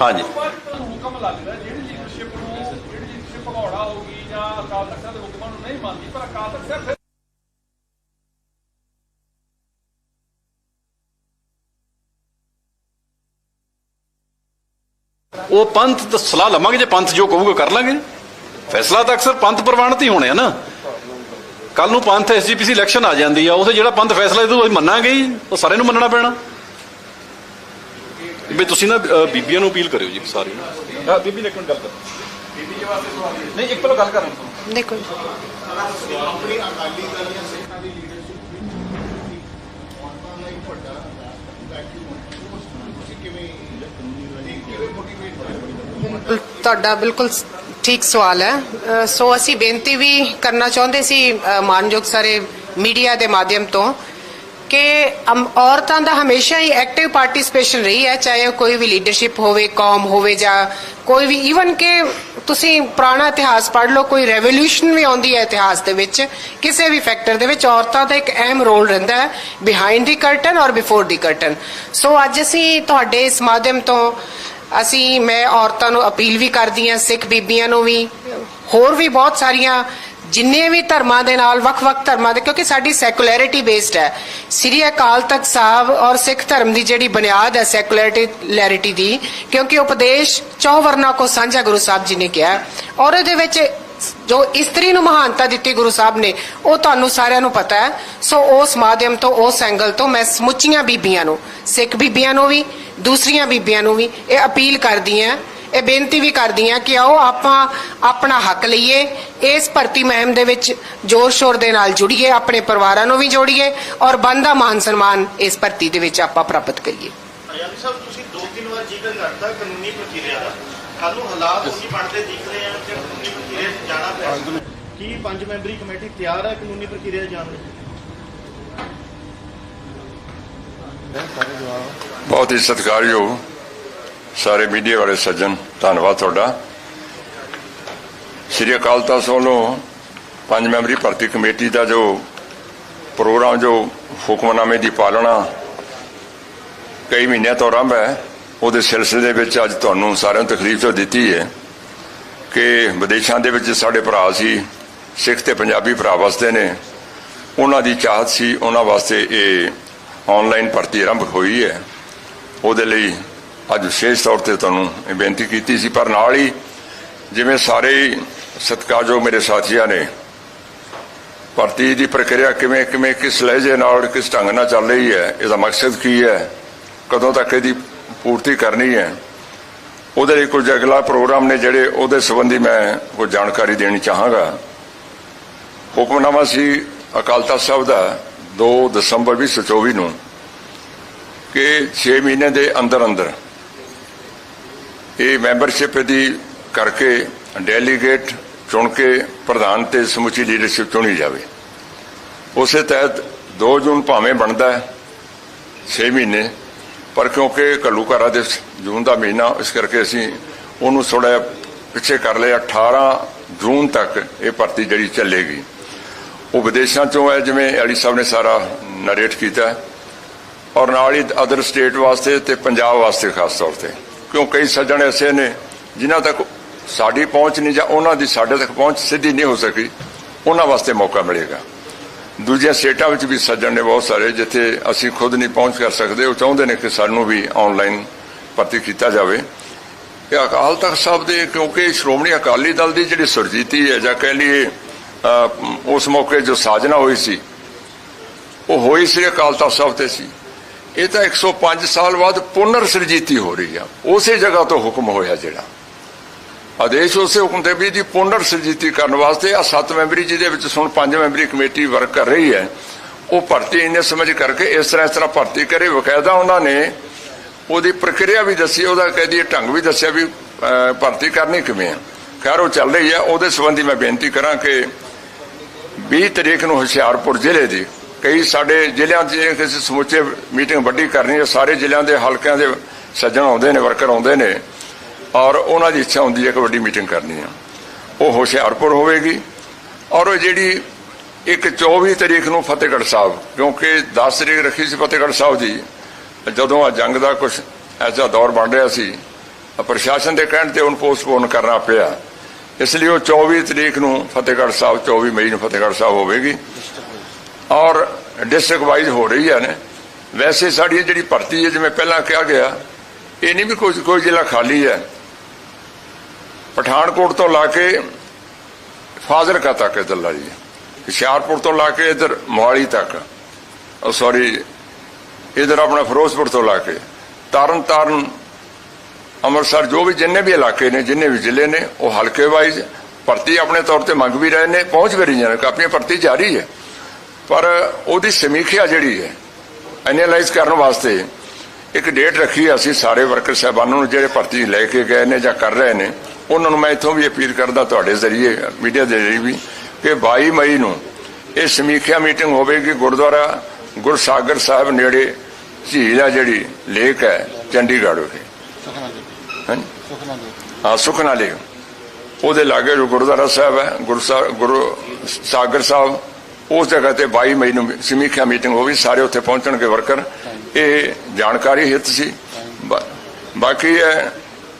ਹਾਂਜੀ। ਹੁਕਮ ਲੱਗਦਾ ਜਿਹੜੀ ਲੀਡਰਸ਼ਿਪ ਨੂੰ ਜਿਹੜੀ ਲੀਡਰਸ਼ਿਪ ਭਗੌੜਾ ਹੋਊਗੀ ਜਾਂ ਅਕਾਲ ਤਖਤ ਦੇ ਹੁਕਮਾਂ ਨੂੰ ਨਹੀਂ ਮੰਨਦੀ ਪਰ ਅਕਾਲ ਤਖਤ ਫਿਰ ਉਹ ਪੰਥ ਤਾਂ ਸਲਾਹ ਲਵਾਂਗੇ, ਜੇ ਪੰਥ ਜੋ ਕਹੂਗਾ ਕਰ ਲਾਂਗੇ। ਫੈਸਲਾ ਤਾਂ ਅਕਸਰ ਪੰਥ ਪ੍ਰਵਾਨਿਤ ਹੀ ਹੋਣੇ ਆ ਨਾ। ਕੱਲ ਨੂੰ ਪੰਥ ਐਸਜੀਪੀਸੀ ਇਲੈਕਸ਼ਨ ਆ ਜਾਂਦੀ ਆ ਉਹਦੇ ਜਿਹੜਾ ਪੰਥ ਫੈਸਲਾ ਇਹਦੋਂ ਅਸੀਂ ਮੰਨਾਂਗੇ ਹੀ ਉਹ ਸਾਰਿਆਂ ਨੂੰ ਮੰਨਣਾ ਪੈਣਾ। ਵੀ ਤੁਸੀਂ ਨਾ ਅ, ਬੀਬੀਆਂ ਨੂੰ ਅਪੀਲ ਕਰਿਓ ਜੀ ਸਾਰੀ ਹਾਂ ਬੀਬੀ ਨੇ ਇੱਕ ਮਿੰਟ ਗੱਲ ਕਰ। ਬੀਬੀ ਜੀ ਵਾਸਤੇ ਸਵਾਲ ਨਹੀਂ ਇੱਕ ਪਹਿਲਾਂ ਗੱਲ ਕਰਨ ਦੇਖੋ ਆਪਣੀ ਅਕਾਲੀ ਦਲ ਜਾਂ। ਸਿੱਖਾਂ ਦੀ ਲੀਡਰਸ਼ਿਪ ਵਿੱਚ ਔਰਤਾਂ ਦਾ ਇੱਕ ਵੱਡਾ ਵੈਕਿਊਮ ਤੁਸੀਂ ਕਿਵੇਂ ਕਿਵੇਂ ਮੋਟੀਵੇਟ ਕਰਦੇ ਤੁਹਾਡਾ ਬਿਲਕੁਲ ਠੀਕ ਸਵਾਲ ਹੈ। ਸੋ ਅਸੀਂ ਬੇਨਤੀ ਵੀ ਕਰਨਾ ਚਾਹੁੰਦੇ ਸੀ ਮਾਨਯੋਗ ਸਾਰੇ ਮੀਡੀਆ ਦੇ ਮਾਧਿਅਮ ਤੋਂ ਕਿ ਔਰਤਾਂ ਦਾ ਹਮੇਸ਼ਾ ਹੀ ਐਕਟਿਵ ਪਾਰਟਿਸਿਪੇਸ਼ਨ ਰਹੀ ਹੈ, ਚਾਹੇ ਕੋਈ ਵੀ ਲੀਡਰਸ਼ਿਪ ਹੋਵੇ, ਕੌਮ ਹੋਵੇ ਜਾਂ ਕੋਈ ਵੀ ਈਵਨ ਕਿ ਤੁਸੀਂ ਪੁਰਾਣਾ ਇਤਿਹਾਸ ਪੜ੍ਹ ਲਓ, ਕੋਈ ਰੈਵੋਲੂਸ਼ਨ ਵੀ ਆਉਂਦੀ ਹੈ ਇਤਿਹਾਸ ਦੇ ਵਿੱਚ, ਕਿਸੇ ਵੀ ਫੈਕਟਰ ਦੇ ਵਿੱਚ ਔਰਤਾਂ ਦਾ ਇੱਕ ਅਹਿਮ ਰੋਲ ਰਹਿੰਦਾ ਹੈ ਬਿਹਾਈਂਡ ਦੀ ਕਰਟਨ ਔਰ ਬਿਫੋਰ ਦੀ ਕਰਟਨ ਸੋ ਅੱਜ ਅਸੀਂ ਤੁਹਾਡੇ ਇਸ ਮਾਧਿਅਮ ਤੋਂ ਅਸੀਂ, ਮੈਂ ਔਰਤਾਂ ਨੂੰ ਅਪੀਲ ਵੀ ਕਰਦੀ ਹਾਂ, ਸਿੱਖ ਬੀਬੀਆਂ ਨੂੰ ਵੀ, ਹੋਰ ਵੀ ਬਹੁਤ ਸਾਰੀਆਂ, ਜਿੰਨੇ ਵੀ ਧਰਮਾਂ ਦੇ ਨਾਲ, ਵੱਖ-ਵੱਖ ਧਰਮਾਂ ਦੇ, ਕਿਉਂਕਿ ਸਾਡੀ ਸੈਕੂਲੈਰਿਟੀ ਬੇਸਡ ਹੈ। ਸ੍ਰੀ ਅਕਾਲ ਤਖਤ ਸਾਹਿਬ ਔਰ ਸਿੱਖ ਧਰਮ ਦੀ ਜਿਹੜੀ ਬੁਨਿਆਦ ਹੈ ਸੈਕੂਲੈਰਿਟੀ ਦੀ, ਕਿਉਂਕਿ ਉਪਦੇਸ਼ ਚੌ ਵਰਨਾ ਕੋ ਸਾਂਝਾ ਗੁਰੂ ਸਾਹਿਬ ਜੀ ਨੇ ਕਿਹਾ। ਔਰ ਇਹਦੇ ਵਿੱਚ ਜੋ ਇਸਤਰੀ ਨੂੰ ਮਹਾਨਤਾ ਦਿੱਤੀ ਗੁਰੂ ਸਾਹਿਬ ਨੇ, ਉਹ ਤੁਹਾਨੂੰ ਸਾਰਿਆਂ ਨੂੰ ਪਤਾ ਹੈ। ਸੋ ਉਸ ਮਾਧਿਅਮ ਤੋਂ, ਉਸ ਐਂਗਲ ਤੋਂ ਮੈਂ ਸਮੁੱਚੀਆਂ ਬੀਬੀਆਂ ਨੂੰ, ਸਿੱਖ ਬੀਬੀਆਂ ਨੂੰ ਵੀ ਦੂਸਰੀਆਂ ਬੀਬੀਆਂ ਨੂੰ ਵੀ ਇਹ ਅਪੀਲ ਕਰਦੀ ਹਾਂ ਇਹ ਬੇਨਤੀ ਵੀ ਕਰਦੀ ਹਾਂ ਕਿ ਆਓ ਆਪਾਂ ਆਪਣਾ ਹੱਕ ਲਈਏ ਇਸ ਭਰਤੀ ਮੁਹਿੰਮ ਦੇ ਵਿੱਚ ਜ਼ੋਰ ਸ਼ੋਰ ਦੇ ਨਾਲ ਜੁੜੀਏ ਆਪਣੇ ਪਰਿਵਾਰਾਂ ਨੂੰ ਵੀ ਜੋੜੀਏ ਔਰ ਬੰਦਾ ਮਾਨ ਸਨਮਾਨ ਇਸ ਭਰਤੀ ਦੇ ਵਿੱਚ ਆਪਾਂ ਪ੍ਰਾਪਤ ਕਰੀਏ। ਅਯਾਲੀ ਸਾਹਿਬ ਤੁਸੀਂ ਦੋ ਤਿੰਨ ਵਾਰ ਜ਼ਿਕਰ ਕਰਤਾ ਕਾਨੂੰਨੀ ਪ੍ਰਕਿਰਿਆ ਦਾ। ਕੱਲ ਨੂੰ ਹਾਲਾਤ ਉਸੇ ਬਣਦੇ ਦਿਖ ਰਹੇ ਆ ਕਿ ਕਾਨੂੰਨੀ ਪ੍ਰਕਿਰਿਆ 'ਚ ਜਾਣਾ ਪਿਆ। ਕੀ ਪੰਜ ਮੈਂਬਰੀ ਕਮੇਟੀ ਤਿਆਰ ਹੈ ਕਾਨੂੰਨੀ ਪ੍ਰਕਿਰਿਆ ਜਾਣ ਲਈ? ਬਹੁਤ ਹੀ ਸਤਿਕਾਰਯੋਗ ਸਾਰੇ ਮੀਡੀਆ ਵਾਲੇ ਸੱਜਣ, ਧੰਨਵਾਦ ਤੁਹਾਡਾ। ਸ੍ਰੀ ਅਕਾਲ ਤਖਤ ਵੱਲੋਂ ਪੰਜ ਮੈਂਬਰੀ ਭਰਤੀ ਕਮੇਟੀ ਦਾ ਜੋ ਪ੍ਰੋਗਰਾਮ, ਜੋ ਹੁਕਮਨਾਮੇ ਦੀ ਪਾਲਣਾ ਕਈ ਮਹੀਨਿਆਂ ਤੋਂ ਆਰੰਭ ਹੈ, ਉਹਦੇ ਸਿਲਸਿਲੇ ਦੇ ਵਿੱਚ ਅੱਜ ਤੁਹਾਨੂੰ ਸਾਰਿਆਂ ਨੂੰ ਤਕਲੀਫ ਤੋਂ ਦਿੱਤੀ ਹੈ ਕਿ ਵਿਦੇਸ਼ਾਂ ਦੇ ਵਿੱਚ ਸਾਡੇ ਭਰਾ ਸੀ, ਸਿੱਖ ਤੇ ਪੰਜਾਬੀ ਭਰਾ ਵਸਦੇ ਨੇ। ਉਹਨਾਂ ਦੀ ਚਾਹਤ ਸੀ, ਉਹਨਾਂ ਵਾਸਤੇ ਇਹ ਆਨਲਾਈਨ ਭਰਤੀ ਆਰੰਭ ਹੋਈ ਹੈ। ਉਹਦੇ ਲਈ ਅੱਜ ਵਿਸ਼ੇਸ਼ ਤੌਰ ਤੇ ਤੁਹਾਨੂੰ ਇਹ ਬੇਨਤੀ ਕੀਤੀ ਸੀ, ਪਰ ਨਾਲ ਹੀ ਜਿਵੇਂ ਸਾਰੇ ਹੀ ਸਤਿਕਾਰਯੋਗ ਮੇਰੇ ਸਾਥੀਆਂ ਨੇ, ਭਰਤੀ ਦੀ ਪ੍ਰਕਿਰਿਆ ਕਿਵੇਂ ਕਿਵੇਂ, ਕਿਸ ਲਹਿਜੇ ਨਾਲ, ਕਿਸ ਢੰਗ ਨਾਲ ਚੱਲ ਰਹੀ ਹੈ, ਇਹਦਾ ਮਕਸਦ ਕੀ ਹੈ, ਕਦੋਂ ਤੱਕ ਇਹਦੀ ਪੂਰਤੀ ਕਰਨੀ ਹੈ, ਉਹਦੇ ਲਈ ਕੁਝ ਅਗਲਾ ਪ੍ਰੋਗਰਾਮ ਨੇ ਜਿਹੜੇ ਉਹਦੇ ਸੰਬੰਧੀ ਮੈਂ ਕੁਝ ਜਾਣਕਾਰੀ ਦੇਣੀ ਚਾਹਾਂਗਾ। ਹੁਕਮਨਾਮਾ ਸੀ ਅਕਾਲ ਤਖਤ ਸਾਹਿਬ ਦਾ 2 ਦਸੰਬਰ 2024 ਨੂੰ ਕਿ 6 ਮਹੀਨੇ ਦੇ ਅੰਦਰ ਅੰਦਰ ਇਹ ਮੈਂਬਰਸ਼ਿਪ ਦੀ ਕਰਕੇ ਡੈਲੀਗੇਟ ਚੁਣ ਕੇ ਪ੍ਰਧਾਨ ਤੇ ਸਮੁੱਚੀ ਲੀਡਰਸ਼ਿਪ ਚੁਣੀ ਜਾਵੇ। ਉਸੇ ਤਹਿਤ 2 ਜੂਨ ਭਾਵੇਂ ਬਣਦਾ ਹੈ 6 ਮਹੀਨੇ, ਪਰ ਕਿਉਂਕਿ ਘੱਲੂਘਾਰਾ ਦੇ ਜੂਨ ਦਾ ਮਹੀਨਾ, ਇਸ ਕਰਕੇ ਅਸੀਂ ਉਹਨੂੰ ਥੋੜਾ ਪਿੱਛੇ ਕਰ ਲਿਆ। 18 ਜੂਨ ਤੱਕ ਇਹ ਭਰਤੀ ਜਿਹੜੀ ਚੱਲੇਗੀ। ਉਹ ਵਿਦੇਸ਼ਾਂ ਚੋਂ ਹੈ ਜਿਵੇਂ ਅਲੀ ਸਾਹਿਬ ਨੇ ਸਾਰਾ ਨਰੇਟ ਕੀਤਾ ਔਰ ਨਾਲ ਹੀ ਅਦਰ ਸਟੇਟ ਵਾਸਤੇ ਤੇ ਪੰਜਾਬ ਵਾਸਤੇ ਖਾਸ ਤੌਰ ਤੇ। ਕਿਉਂ ਕਈ ਸੱਜਣ ਐਸੇ ਨੇ ਜਿਨ੍ਹਾਂ ਤੱਕ ਸਾਡੀ ਪਹੁੰਚ ਨਹੀਂ ਜਾਂ ਉਹਨਾਂ ਦੀ ਸਾਡੇ ਤੱਕ ਪਹੁੰਚ ਸਿੱਧੀ ਨਹੀਂ ਹੋ ਸਕੀ, ਉਹਨਾਂ ਵਾਸਤੇ ਮੌਕਾ ਮਿਲੇਗਾ। ਦੂਜੀਆਂ ਸਟੇਟਾਂ ਵਿੱਚ ਵੀ ਸੱਜਣ ਨੇ ਬਹੁਤ ਸਾਰੇ ਜਿੱਥੇ ਅਸੀਂ ਖੁਦ ਨਹੀਂ ਪਹੁੰਚ ਕਰ ਸਕਦੇ, ਉਹ ਚਾਹੁੰਦੇ ਨੇ ਕਿ ਸਾਨੂੰ ਵੀ ਆਨਲਾਈਨ ਭਰਤੀ ਕੀਤਾ ਜਾਵੇ। ਇਹ ਅਕਾਲ ਤਖਤ ਸਾਹਿਬ ਦੇ, ਕਿਉਂਕਿ ਸ਼੍ਰੋਮਣੀ ਅਕਾਲੀ ਦਲ ਦੀ ਜਿਹੜੀ ਸੁਰਜੀਤੀ ਹੈ ਜਾਂ ਕਹਿ ਲਈਏ ਉਸ ਮੌਕੇ ਜੋ ਸਾਜਨਾ ਹੋਈ ਸੀ, ਉਹ ਹੋਈ ਸੀ ਅਕਾਲ ਤਖਤ ਸਾਹਿਬ ਤੇ ਸੀ। ਇਹ ਤਾਂ 105 ਸਾਲ ਬਾਅਦ ਪੁਨਰ ਸਰਜੀਤੀ ਹੋ ਰਹੀ ਆ। ਉਸੇ ਜਗ੍ਹਾ ਤੋਂ ਹੁਕਮ ਹੋਇਆ ਜਿਹੜਾ। ਆਦੇਸ਼ ਉਸੇ ਹੁਕਮ ਤੇ ਵੀ ਦੀ ਪੁਨਰ ਸਰਜੀਤੀ ਕਰਨ ਵਾਸਤੇ ਆ। ਸੱਤ ਮੈਂਬਰੀ ਜਿਹਦੇ ਵਿੱਚ ਹੁਣ ਪੰਜ ਮੈਂਬਰੀ ਕਮੇਟੀ ਵਰਕ ਕਰ ਰਹੀ ਹੈ। ਉਹ ਭਰਤੀ ਇਹਨੇ ਸਮਝ ਕਰਕੇ ਇਸ ਤਰ੍ਹਾਂ ਇਸ ਤਰ੍ਹਾਂ ਭਰਤੀ ਕਰੇ। ਬਕਾਇਦਾ ਉਹਨਾਂ ਨੇ ਉਹਦੀ ਪ੍ਰਕਿਰਿਆ ਵੀ ਦੱਸੀ, ਉਹਦਾ ਕਹਦੀ ਢੰਗ ਵੀ ਦੱਸਿਆ ਵੀ ਭਰਤੀ ਕਰਨੀ ਕਿਵੇਂ ਆ। ਖੈਰ, ਉਹ ਚੱਲ ਰਹੀ ਹੈ ਉਹਦੇ ਸੰਬੰਧੀ ਮੈਂ ਬੇਨਤੀ ਕਰਾਂ ਕਿ 20 ਤਰੀਕ ਨੂੰ ਹੁਸ਼ਿਆਰਪੁਰ ਜ਼ਿਲ੍ਹੇ ਦੀ ਕਈ ਸਾਡੇ ਜ਼ਿਲ੍ਹਿਆਂ 'ਚ ਕਿਸੇ ਸਮੁੱਚੇ ਮੀਟਿੰਗ ਵੱਡੀ ਕਰਨੀ ਹੈ, ਸਾਰੇ ਜ਼ਿਲ੍ਹਿਆਂ ਦੇ ਹਲਕਿਆਂ ਦੇ ਸੱਜਣ ਆਉਂਦੇ ਨੇ, ਵਰਕਰ ਆਉਂਦੇ ਨੇ ਔਰ ਉਹਨਾਂ ਦੀ ਇੱਛਾ ਹੁੰਦੀ ਹੈ ਕਿ ਵੱਡੀ ਮੀਟਿੰਗ ਕਰਨੀ ਆ। ਉਹ ਹੁਸ਼ਿਆਰਪੁਰ ਹੋਵੇਗੀ ਔਰ ਉਹ ਜਿਹੜੀ ਇੱਕ 24 ਤਰੀਕ ਨੂੰ ਫਤਿਹਗੜ੍ਹ ਸਾਹਿਬ, ਕਿਉਂਕਿ 10 ਤਰੀਕ ਰੱਖੀ ਸੀ ਫਤਿਹਗੜ੍ਹ ਸਾਹਿਬ ਦੀ ਜਦੋਂ ਆ ਜੰਗ ਦਾ ਕੁਝ ਐਸਾ ਦੌਰ ਬਣ ਰਿਹਾ ਸੀ ਪ੍ਰਸ਼ਾਸਨ ਦੇ ਕਹਿਣ ਤੇ ਉਹਨੂੰ ਪੋਸਟਪੋਨ ਕਰਨਾ ਪਿਆ। ਇਸ ਲਈ ਉਹ 24 ਤਰੀਕ ਨੂੰ ਫਤਿਹਗੜ੍ਹ ਸਾਹਿਬ 24 ਮਈ ਨੂੰ ਫਤਿਹਗੜ੍ਹ ਸਾਹਿਬ ਹੋਵੇਗੀ। ਔਰ ਡਿਸਟ੍ਰਿਕਟ ਵਾਈਜ਼ ਹੋ ਰਹੀ ਹੈ ਨੇ। ਵੈਸੇ ਸਾਡੀ ਇਹ ਜਿਹੜੀ ਭਰਤੀ ਹੈ, ਜਿਵੇਂ ਪਹਿਲਾਂ ਕਿਹਾ ਗਿਆ, ਇਹ ਨਹੀਂ ਵੀ ਕੋਈ ਕੋਈ ਜ਼ਿਲ੍ਹਾ ਖਾਲੀ ਹੈ। ਪਠਾਨਕੋਟ ਤੋਂ ਲਾ ਕੇ ਫਾਜ਼ਿਲਕਾ ਤੱਕ ਇੱਧਰ ਲਾ ਜੀ ਹੁਸ਼ਿਆਰਪੁਰ ਤੋਂ ਲਾ ਕੇ ਇੱਧਰ ਮੋਹਾਲੀ ਤੱਕ। ਸੌਰੀ ਇਧਰ ਆਪਣਾ ਫਿਰੋਜ਼ਪੁਰ ਤੋਂ ਲਾ ਕੇ। ਤਾਰਨ ਤਾਰਨ ਅੰਮ੍ਰਿਤਸਰ ਜੋ ਵੀ ਜਿੰਨੇ ਵੀ ਇਲਾਕੇ ਨੇ, ਜਿੰਨੇ ਵੀ ਜ਼ਿਲ੍ਹੇ ਨੇ, ਉਹ ਹਲਕੇ ਵਾਈਜ਼ ਭਰਤੀ ਆਪਣੇ ਤੌਰ ਤੇ ਮੰਗ ਵੀ ਰਹੇ ਨੇ, ਪਹੁੰਚ ਵੀ ਰਹੀਆਂ ਨੇ, ਕਾਪੀਆਂ ਭਰਤੀ ਜਾਰੀ ਹੈ। ਪਰ ਉਹਦੀ ਸਮੀਖਿਆ ਜਿਹੜੀ ਹੈ ਐਨਾਲਾਈਜ਼ ਕਰਨ ਵਾਸਤੇ ਇੱਕ ਡੇਟ ਰੱਖੀ ਅਸੀਂ ਸਾਰੇ ਵਰਕਰ ਸਾਹਿਬਾਨਾਂ ਨੂੰ, ਜਿਹੜੇ ਭਰਤੀ ਲੈ ਕੇ ਗਏ ਨੇ ਜਾਂ ਕਰ ਰਹੇ ਨੇ, ਉਹਨਾਂ ਨੂੰ ਮੈਂ ਇੱਥੋਂ ਵੀ ਅਪੀਲ ਕਰਦਾ ਤੁਹਾਡੇ ਜ਼ਰੀਏ ਮੀਡੀਆ ਦੇ ਜ਼ਰੀਏ ਵੀ, ਕਿ 22 ਮਈ ਨੂੰ ਇਹ ਸਮੀਖਿਆ ਮੀਟਿੰਗ ਹੋਵੇਗੀ, ਗੁਰਦੁਆਰਾ ਗੁਰਸਾਗਰ ਸਾਹਿਬ ਨੇੜੇ ਝੀਲ ਆ ਜਿਹੜੀ ਲੇਕ ਹੈ, ਚੰਡੀਗੜ੍ਹ ਵਿਖੇ ਸੁਖਨਾ ਜੀ ਹਾਂਜੀ ਸੁਖਨਾ ਜੀ ਹਾਂ ਸੁਖਨਾ ਲੇਕ ਉਹਦੇ ਲਾਗੇ ਜੋ ਗੁਰਦੁਆਰਾ ਸਾਹਿਬ ਹੈ ਗੁਰੂ ਸਾਗਰ ਸਾਹਿਬ ਉਸ ਜਗ੍ਹਾ ਤੇ 22 ਮਈ ਨੂੰ ਸਮੀਖਿਆ ਮੀਟਿੰਗ ਹੋਈ ਸਾਰੇ ਉੱਥੇ ਪਹੁੰਚਣਗੇ ਵਰਕਰ। ਇਹ ਜਾਣਕਾਰੀ ਹਿੱਤ ਸੀ। ਬਾਕੀ ਹੈ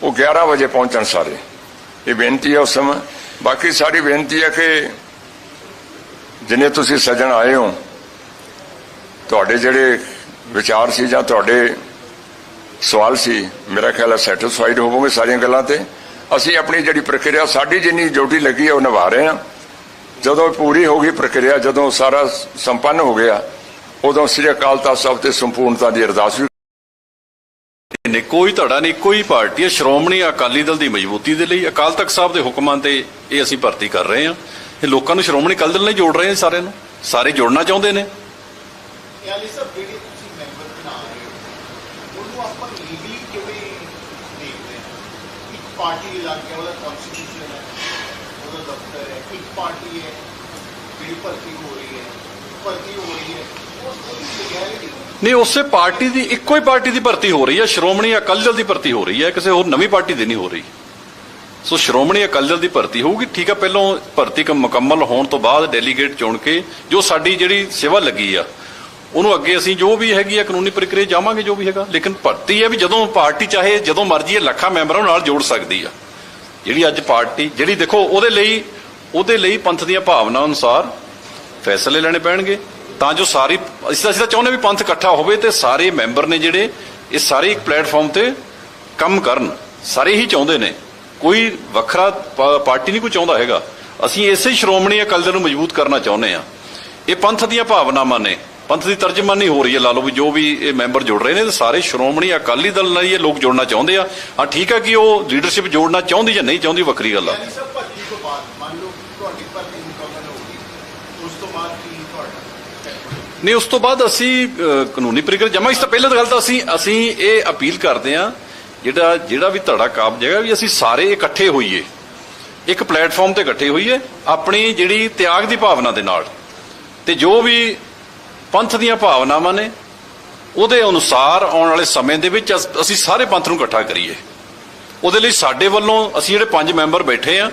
ਉਹ 11 ਵਜੇ ਪਹੁੰਚਣ ਸਾਰੇ। ਇਹ ਬੇਨਤੀ ਹੈ ਉਸ ਸਮੇਂ। ਬਾਕੀ ਸਾਰੀ ਬੇਨਤੀ ਹੈ ਕਿ ਜਿਨੇ ਤੁਸੀਂ ਸੱਜਣ ਆਏ ਹੋ ਤੁਹਾਡੇ ਜਿਹੜੇ ਵਿਚਾਰ ਸੀ ਜਾਂ ਤੁਹਾਡੇ ਸਵਾਲ ਸੀ ਮੇਰਾ ਖਿਆਲ ਹੈ ਸੈਟੀਸਫਾਈਡ ਹੋਵੋਗੇ ਸਾਰੀਆਂ ਗੱਲਾਂ ਤੇ। ਅਸੀਂ ਆਪਣੀ ਜਿਹੜੀ ਪ੍ਰਕਿਰਿਆ ਸਾਡੀ ਜਿੰਨੀ ਡਿਊਟੀ ਲੱਗੀ ਹੈ ਉਹ ਨਿਭਾ ਰਹੇ ਹਾਂ। ਜਦੋਂ ਪੂਰੀ ਹੋ ਗਈ ਪ੍ਰਕਿਰਿਆ ਜਦੋਂ ਸਾਰਾ ਸੰਪੰਨ ਹੋ ਗਿਆ ਉਦੋਂ ਸ੍ਰੀ ਅਕਾਲ ਤਖਤ ਸਾਹਿਬ ਤੇ ਸੰਪੂਰਨਤਾ ਦੀ ਅਰਦਾਸ ਵੀ ਨੇ ਕੋਈ ਧੜਾ ਨਹੀਂ ਕੋਈ ਪਾਰਟੀ ਹੈ। ਸ਼੍ਰੋਮਣੀ ਅਕਾਲੀ ਦਲ ਦੀ ਮਜ਼ਬੂਤੀ ਦੇ ਲਈ ਅਕਾਲ ਤਖਤ ਸਾਹਿਬ ਦੇ ਹੁਕਮਾਂ ਤੇ ਇਹ ਅਸੀਂ ਭਰਤੀ ਕਰ ਰਹੇ ਹਾਂ। ਇਹ ਲੋਕਾਂ ਨੂੰ ਸ਼੍ਰੋਮਣੀ ਅਕਾਲੀ ਦਲ ਨਾਲ ਜੋੜ ਰਹੇ ਹਾਂ ਸਾਰਿਆਂ ਨੂੰ। ਸਾਰੇ ਜੋੜਨਾ ਚਾਹੁੰਦੇ ਨੇ। ਯਾਨੀ ਸਰ ਜਿਹੜੇ ਤੁਸੀਂ ਮੈਂਬਰ ਬਣਾ ਰਹੇ ਹੋ ਉਹਨੂੰ ਆਪਾਂ ਲੀਗਲੀ ਕਿਵੇਂ ਦੇਖਦੇ ਹਾਂ ਇੱਕ ਪਾਰਟੀ ਲੱਗ ਗਿਆ ਉਹਦਾ ਕਨਸਟੀਟਿਊਸ਼ਨ ਹੈ, ਉਹਦਾ ਦਫ਼ਤਰ ਹੈ, ਇੱਕ ਪਾਰਟੀ ਹੈ, ਜਿਹੜੀ ਭਰਤੀ ਹੋ ਰਹੀ ਹੈ, ਭਰਤੀ ਹੋ ਰਹੀ ਹੈ ਨਹੀਂ। ਉਸੇ ਪਾਰਟੀ ਦੀ, ਇੱਕੋ ਹੀ ਪਾਰਟੀ ਦੀ ਭਰਤੀ ਹੋ ਰਹੀ ਹੈ, ਸ਼੍ਰੋਮਣੀ ਅਕਾਲੀ ਦਲ ਦੀ ਭਰਤੀ ਹੋ ਰਹੀ ਹੈ, ਕਿਸੇ ਹੋਰ ਨਵੀਂ ਪਾਰਟੀ ਦੀ ਨਹੀਂ ਹੋ ਰਹੀ। ਸੋ ਸ਼੍ਰੋਮਣੀ ਅਕਾਲੀ ਦਲ ਦੀ ਭਰਤੀ ਹੋਊਗੀ, ਠੀਕ ਆ ਪਹਿਲਾਂ ਭਰਤੀ ਕੰਮ ਮੁਕੰਮਲ ਹੋਣ ਤੋਂ ਬਾਅਦ ਡੈਲੀਗੇਟ ਚੁਣ ਕੇ, ਜੋ ਸਾਡੀ ਜਿਹੜੀ ਸੇਵਾ ਲੱਗੀ ਆ ਉਹਨੂੰ ਅੱਗੇ ਅਸੀਂ ਜੋ ਵੀ ਹੈਗੀ ਆ ਕਾਨੂੰਨੀ ਪ੍ਰਕਿਰਿਆ ਜਾਵਾਂਗੇ ਜੋ ਵੀ ਹੈਗਾ। ਲੇਕਿਨ ਭਰਤੀ ਹੈ ਵੀ ਜਦੋਂ ਪਾਰਟੀ ਚਾਹੇ, ਜਦੋਂ ਮਰਜ਼ੀ ਇਹ ਲੱਖਾਂ ਮੈਂਬਰਾਂ ਨਾਲ ਜੋੜ ਸਕਦੀ ਆ। ਜਿਹੜੀ ਅੱਜ ਪਾਰਟੀ, ਜਿਹੜੀ ਦੇਖੋ, ਉਹਦੇ ਲਈ ਉਹਦੇ ਲਈ ਪੰਥ ਦੀਆਂ ਭਾਵਨਾ ਅਨੁਸਾਰ ਫੈਸਲੇ ਲੈਣੇ ਪੈਣਗੇ। ਤਾਂ ਜੋ ਸਾਰੀ, ਅਸੀਂ ਤਾਂ ਅਸੀਂ ਤਾਂ ਚਾਹੁੰਦੇ ਵੀ ਪੰਥ ਇਕੱਠਾ ਹੋਵੇ ਤੇ ਸਾਰੇ ਮੈਂਬਰ ਨੇ ਜਿਹੜੇ ਇਹ ਸਾਰੇ ਇੱਕ ਪਲੇਟਫਾਰਮ ਤੇ ਕੰਮ ਕਰਨ। ਸਾਰੇ ਹੀ ਚਾਹੁੰਦੇ ਨੇ। ਕੋਈ ਵੱਖਰਾ ਪਾਰਟੀ ਨਹੀਂ ਕੋਈ ਚਾਹੁੰਦਾ ਹੈਗਾ। ਅਸੀਂ ਇਸੇ ਸ਼੍ਰੋਮਣੀ ਅਕਾਲੀ ਦਲ ਨੂੰ ਮਜ਼ਬੂਤ ਕਰਨਾ ਚਾਹੁੰਦੇ ਆ ਇਹ ਪੰਥ ਦੀਆਂ ਭਾਵਨਾਵਾਂ ਨੇ। ਪੰਥ ਦੀ ਤਰਜਮਾਨੀ ਹੋ ਰਹੀ ਹੈ ਲਾ ਲਓ ਵੀ ਜੋ ਵੀ ਇਹ ਮੈਂਬਰ ਜੁੜ ਰਹੇ ਨੇ ਤੇ ਸਾਰੇ ਸ਼੍ਰੋਮਣੀ ਅਕਾਲੀ ਦਲ ਨਾਲ ਹੀ ਇਹ ਲੋਕ ਜੁੜਨਾ ਚਾਹੁੰਦੇ ਆ। ਹਾਂ ਠੀਕ ਆ ਕਿ ਉਹ ਲੀਡਰਸ਼ਿਪ ਜੋੜਨਾ ਚਾਹੁੰਦੀ ਜਾਂ ਨਹੀਂ ਚਾਹੁੰਦੀ ਵੱਖਰੀ ਗੱਲ ਆ। ਨਹੀਂ ਉਸ ਤੋਂ ਬਾਅਦ ਅਸੀਂ ਕਾਨੂੰਨੀ ਪ੍ਰਕਿਰਿਆ ਜਮਾ ਇਸ ਤੋਂ ਪਹਿਲਾਂ ਤਾਂ ਗੱਲ ਤਾਂ ਅਸੀਂ ਅਸੀਂ ਇਹ ਅਪੀਲ ਕਰਦੇ ਹਾਂ ਜਿਹੜਾ ਜਿਹੜਾ ਵੀ ਧੜਾ ਕਾਬਜ ਹੈਗਾ ਵੀ ਅਸੀਂ ਸਾਰੇ ਇਕੱਠੇ ਹੋਈਏ। ਇੱਕ ਪਲੇਟਫਾਰਮ ਤੇ ਇਕੱਠੇ ਹੋਈਏ ਆਪਣੀ ਜਿਹੜੀ ਤਿਆਗ ਦੀ ਭਾਵਨਾ ਦੇ ਨਾਲ। ਤੇ ਜੋ ਵੀ ਪੰਥ ਦੀਆਂ ਭਾਵਨਾਵਾਂ ਨੇ, ਉਹਦੇ ਅਨੁਸਾਰ ਆਉਣ ਵਾਲੇ ਸਮੇਂ ਦੇ ਵਿੱਚ ਅਸੀਂ ਸਾਰੇ ਪੰਥ ਨੂੰ ਇਕੱਠਾ ਕਰੀਏ। ਉਹਦੇ ਲਈ ਸਾਡੇ ਵੱਲੋਂ ਅਸੀਂ ਜਿਹੜੇ ਪੰਜ ਮੈਂਬਰ ਬੈਠੇ ਆ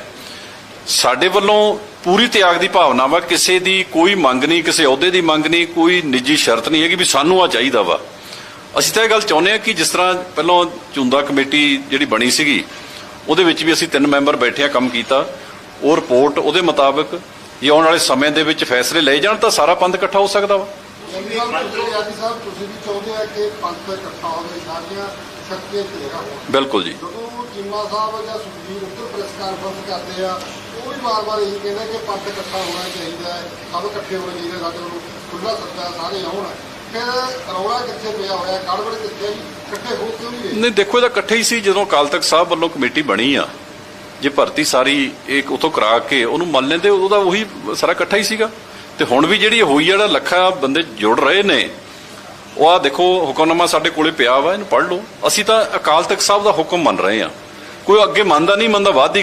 ਸਾਡੇ ਵੱਲੋਂ ਪੂਰੀ ਤਿਆਗ ਦੀ ਭਾਵਨਾ ਵਾ, ਕਿਸੇ ਦੀ ਕੋਈ ਮੰਗ ਨਹੀਂ, ਕਿਸੇ ਅਹੁਦੇ ਦੀ ਮੰਗ ਨਹੀਂ, ਕੋਈ ਨਿੱਜੀ ਸ਼ਰਤ ਨਹੀਂ ਹੈਗੀ ਵੀ ਸਾਨੂੰ ਆ ਚਾਹੀਦਾ ਵਾ। ਅਸੀਂ ਤਾਂ ਇਹ ਗੱਲ ਚਾਹੁੰਦੇ ਆ ਕਿ ਜਿਸ ਤਰ੍ਹਾਂ ਪਹਿਲਾਂ ਚੁੰਦਾ ਕਮੇਟੀ ਜਿਹੜੀ ਬਣੀ ਸੀਗੀ, ਉਹਦੇ ਵਿੱਚ ਵੀ ਅਸੀਂ ਤਿੰਨ ਮੈਂਬਰ ਬੈਠੇ ਆ ਕੰਮ ਕੀਤਾ, ਉਹ ਰਿਪੋਰਟ ਉਹਦੇ ਮੁਤਾਬਕ ਜੇ ਆਉਣ ਵਾਲੇ ਸਮੇਂ ਦੇ ਵਿੱਚ ਫੈਸਲੇ ਲਏ ਜਾਣ ਤਾਂ ਸਾਰਾ ਪੰਥ ਇਕੱਠਾ ਹੋ ਸਕਦਾ ਵਾ। ਆਦੀ ਸਾਹਿਬ ਤੁਸੀਂ ਵੀ ਚਾਹੁੰਦੇ ਆ ਕਿ ਪੰਥ ਇਕੱਠਾ ਹੋਵੇ ਸਾਰੀਆਂ ਸ਼ਕਤੀਆਂ ਤੇਰਾ ਹੋਣ ਬਿਲਕੁਲ ਜੀ। ਜਦੋਂ ਚੀਮਾ ਸਾਹਿਬ ਜਾਂ ਸੁਖਬੀਰ ਉੱਤਰ ਪ੍ਰੈਸ ਕਾਨਫਰੰਸ ਕਰਦੇ ਆ ਉਹ ਵੀ ਵਾਰ-ਵਾਰ ਇਹੀ ਕਹਿੰਦੇ ਕਿ ਪੰਥ ਇਕੱਠਾ ਹੋਣਾ ਚਾਹੀਦਾ ਹੈ ਸਭ ਇਕੱਠੇ ਹੋਣੇ ਚਾਹੀਦੇ ਸਾਡੇ ਵੱਲੋਂ ਖੁੱਲਾ ਸੱਦਾ ਹੈ, ਸਾਰੇ ਆਉਣ। ਫਿਰ ਰੌਲਾ ਕਿੱਥੇ ਪਿਆ ਹੋਇਆ ਗੜਬੜ ਕਿੱਥੇ ਹੈ ਜੀ? ਇਕੱਠੇ ਹੋ ਕਿਉਂ ਨਹੀਂ ਰਹੇ ਨਹੀਂ ਦੇਖੋ ਇਹਦਾ ਇਕੱਠੇ ਹੀ ਸੀ ਜਦੋਂ ਅਕਾਲ ਤਖਤ ਸਾਹਿਬ ਵੱਲੋਂ ਕਮੇਟੀ ਬਣੀ ਆ। ਜੇ ਭਰਤੀ ਸਾਰੀ ਇੱਕ ਉਥੋਂ ਕਰਾ ਕੇ ਉਹਨੂੰ ਮੰਨ ਲੈਂਦੇ ਉਹਦਾ ਉਹੀ ਸਾਰਾ ਇਕੱਠਾ ਹੀ ਸੀਗਾ। ਤੇ ਹੁਣ ਵੀ ਜਿਹੜੀ ਹੋਈ ਜਿਹੜਾ ਲੱਖਾਂ ਬੰਦੇ ਜੁੜ ਰਹੇ ਨੇ, ਉਹ ਆ ਦੇਖੋ, ਹੁਕਮਨਾਮਾ ਸਾਡੇ ਕੋਲੇ ਪਿਆ ਵਾ, ਇਹਨੂੰ ਪੜ੍ਹ ਲਓ। ਅਸੀਂ ਤਾਂ ਅਕਾਲ ਤਖਤ ਸਾਹਿਬ ਦਾ ਹੁਕਮ ਮੰਨ ਰਹੇ ਆ ਕੋਈ ਅੱਗੇ ਮੰਨਦਾ ਨਹੀਂ, ਮੰਨਦਾ ਬਾਅਦ ਦੀ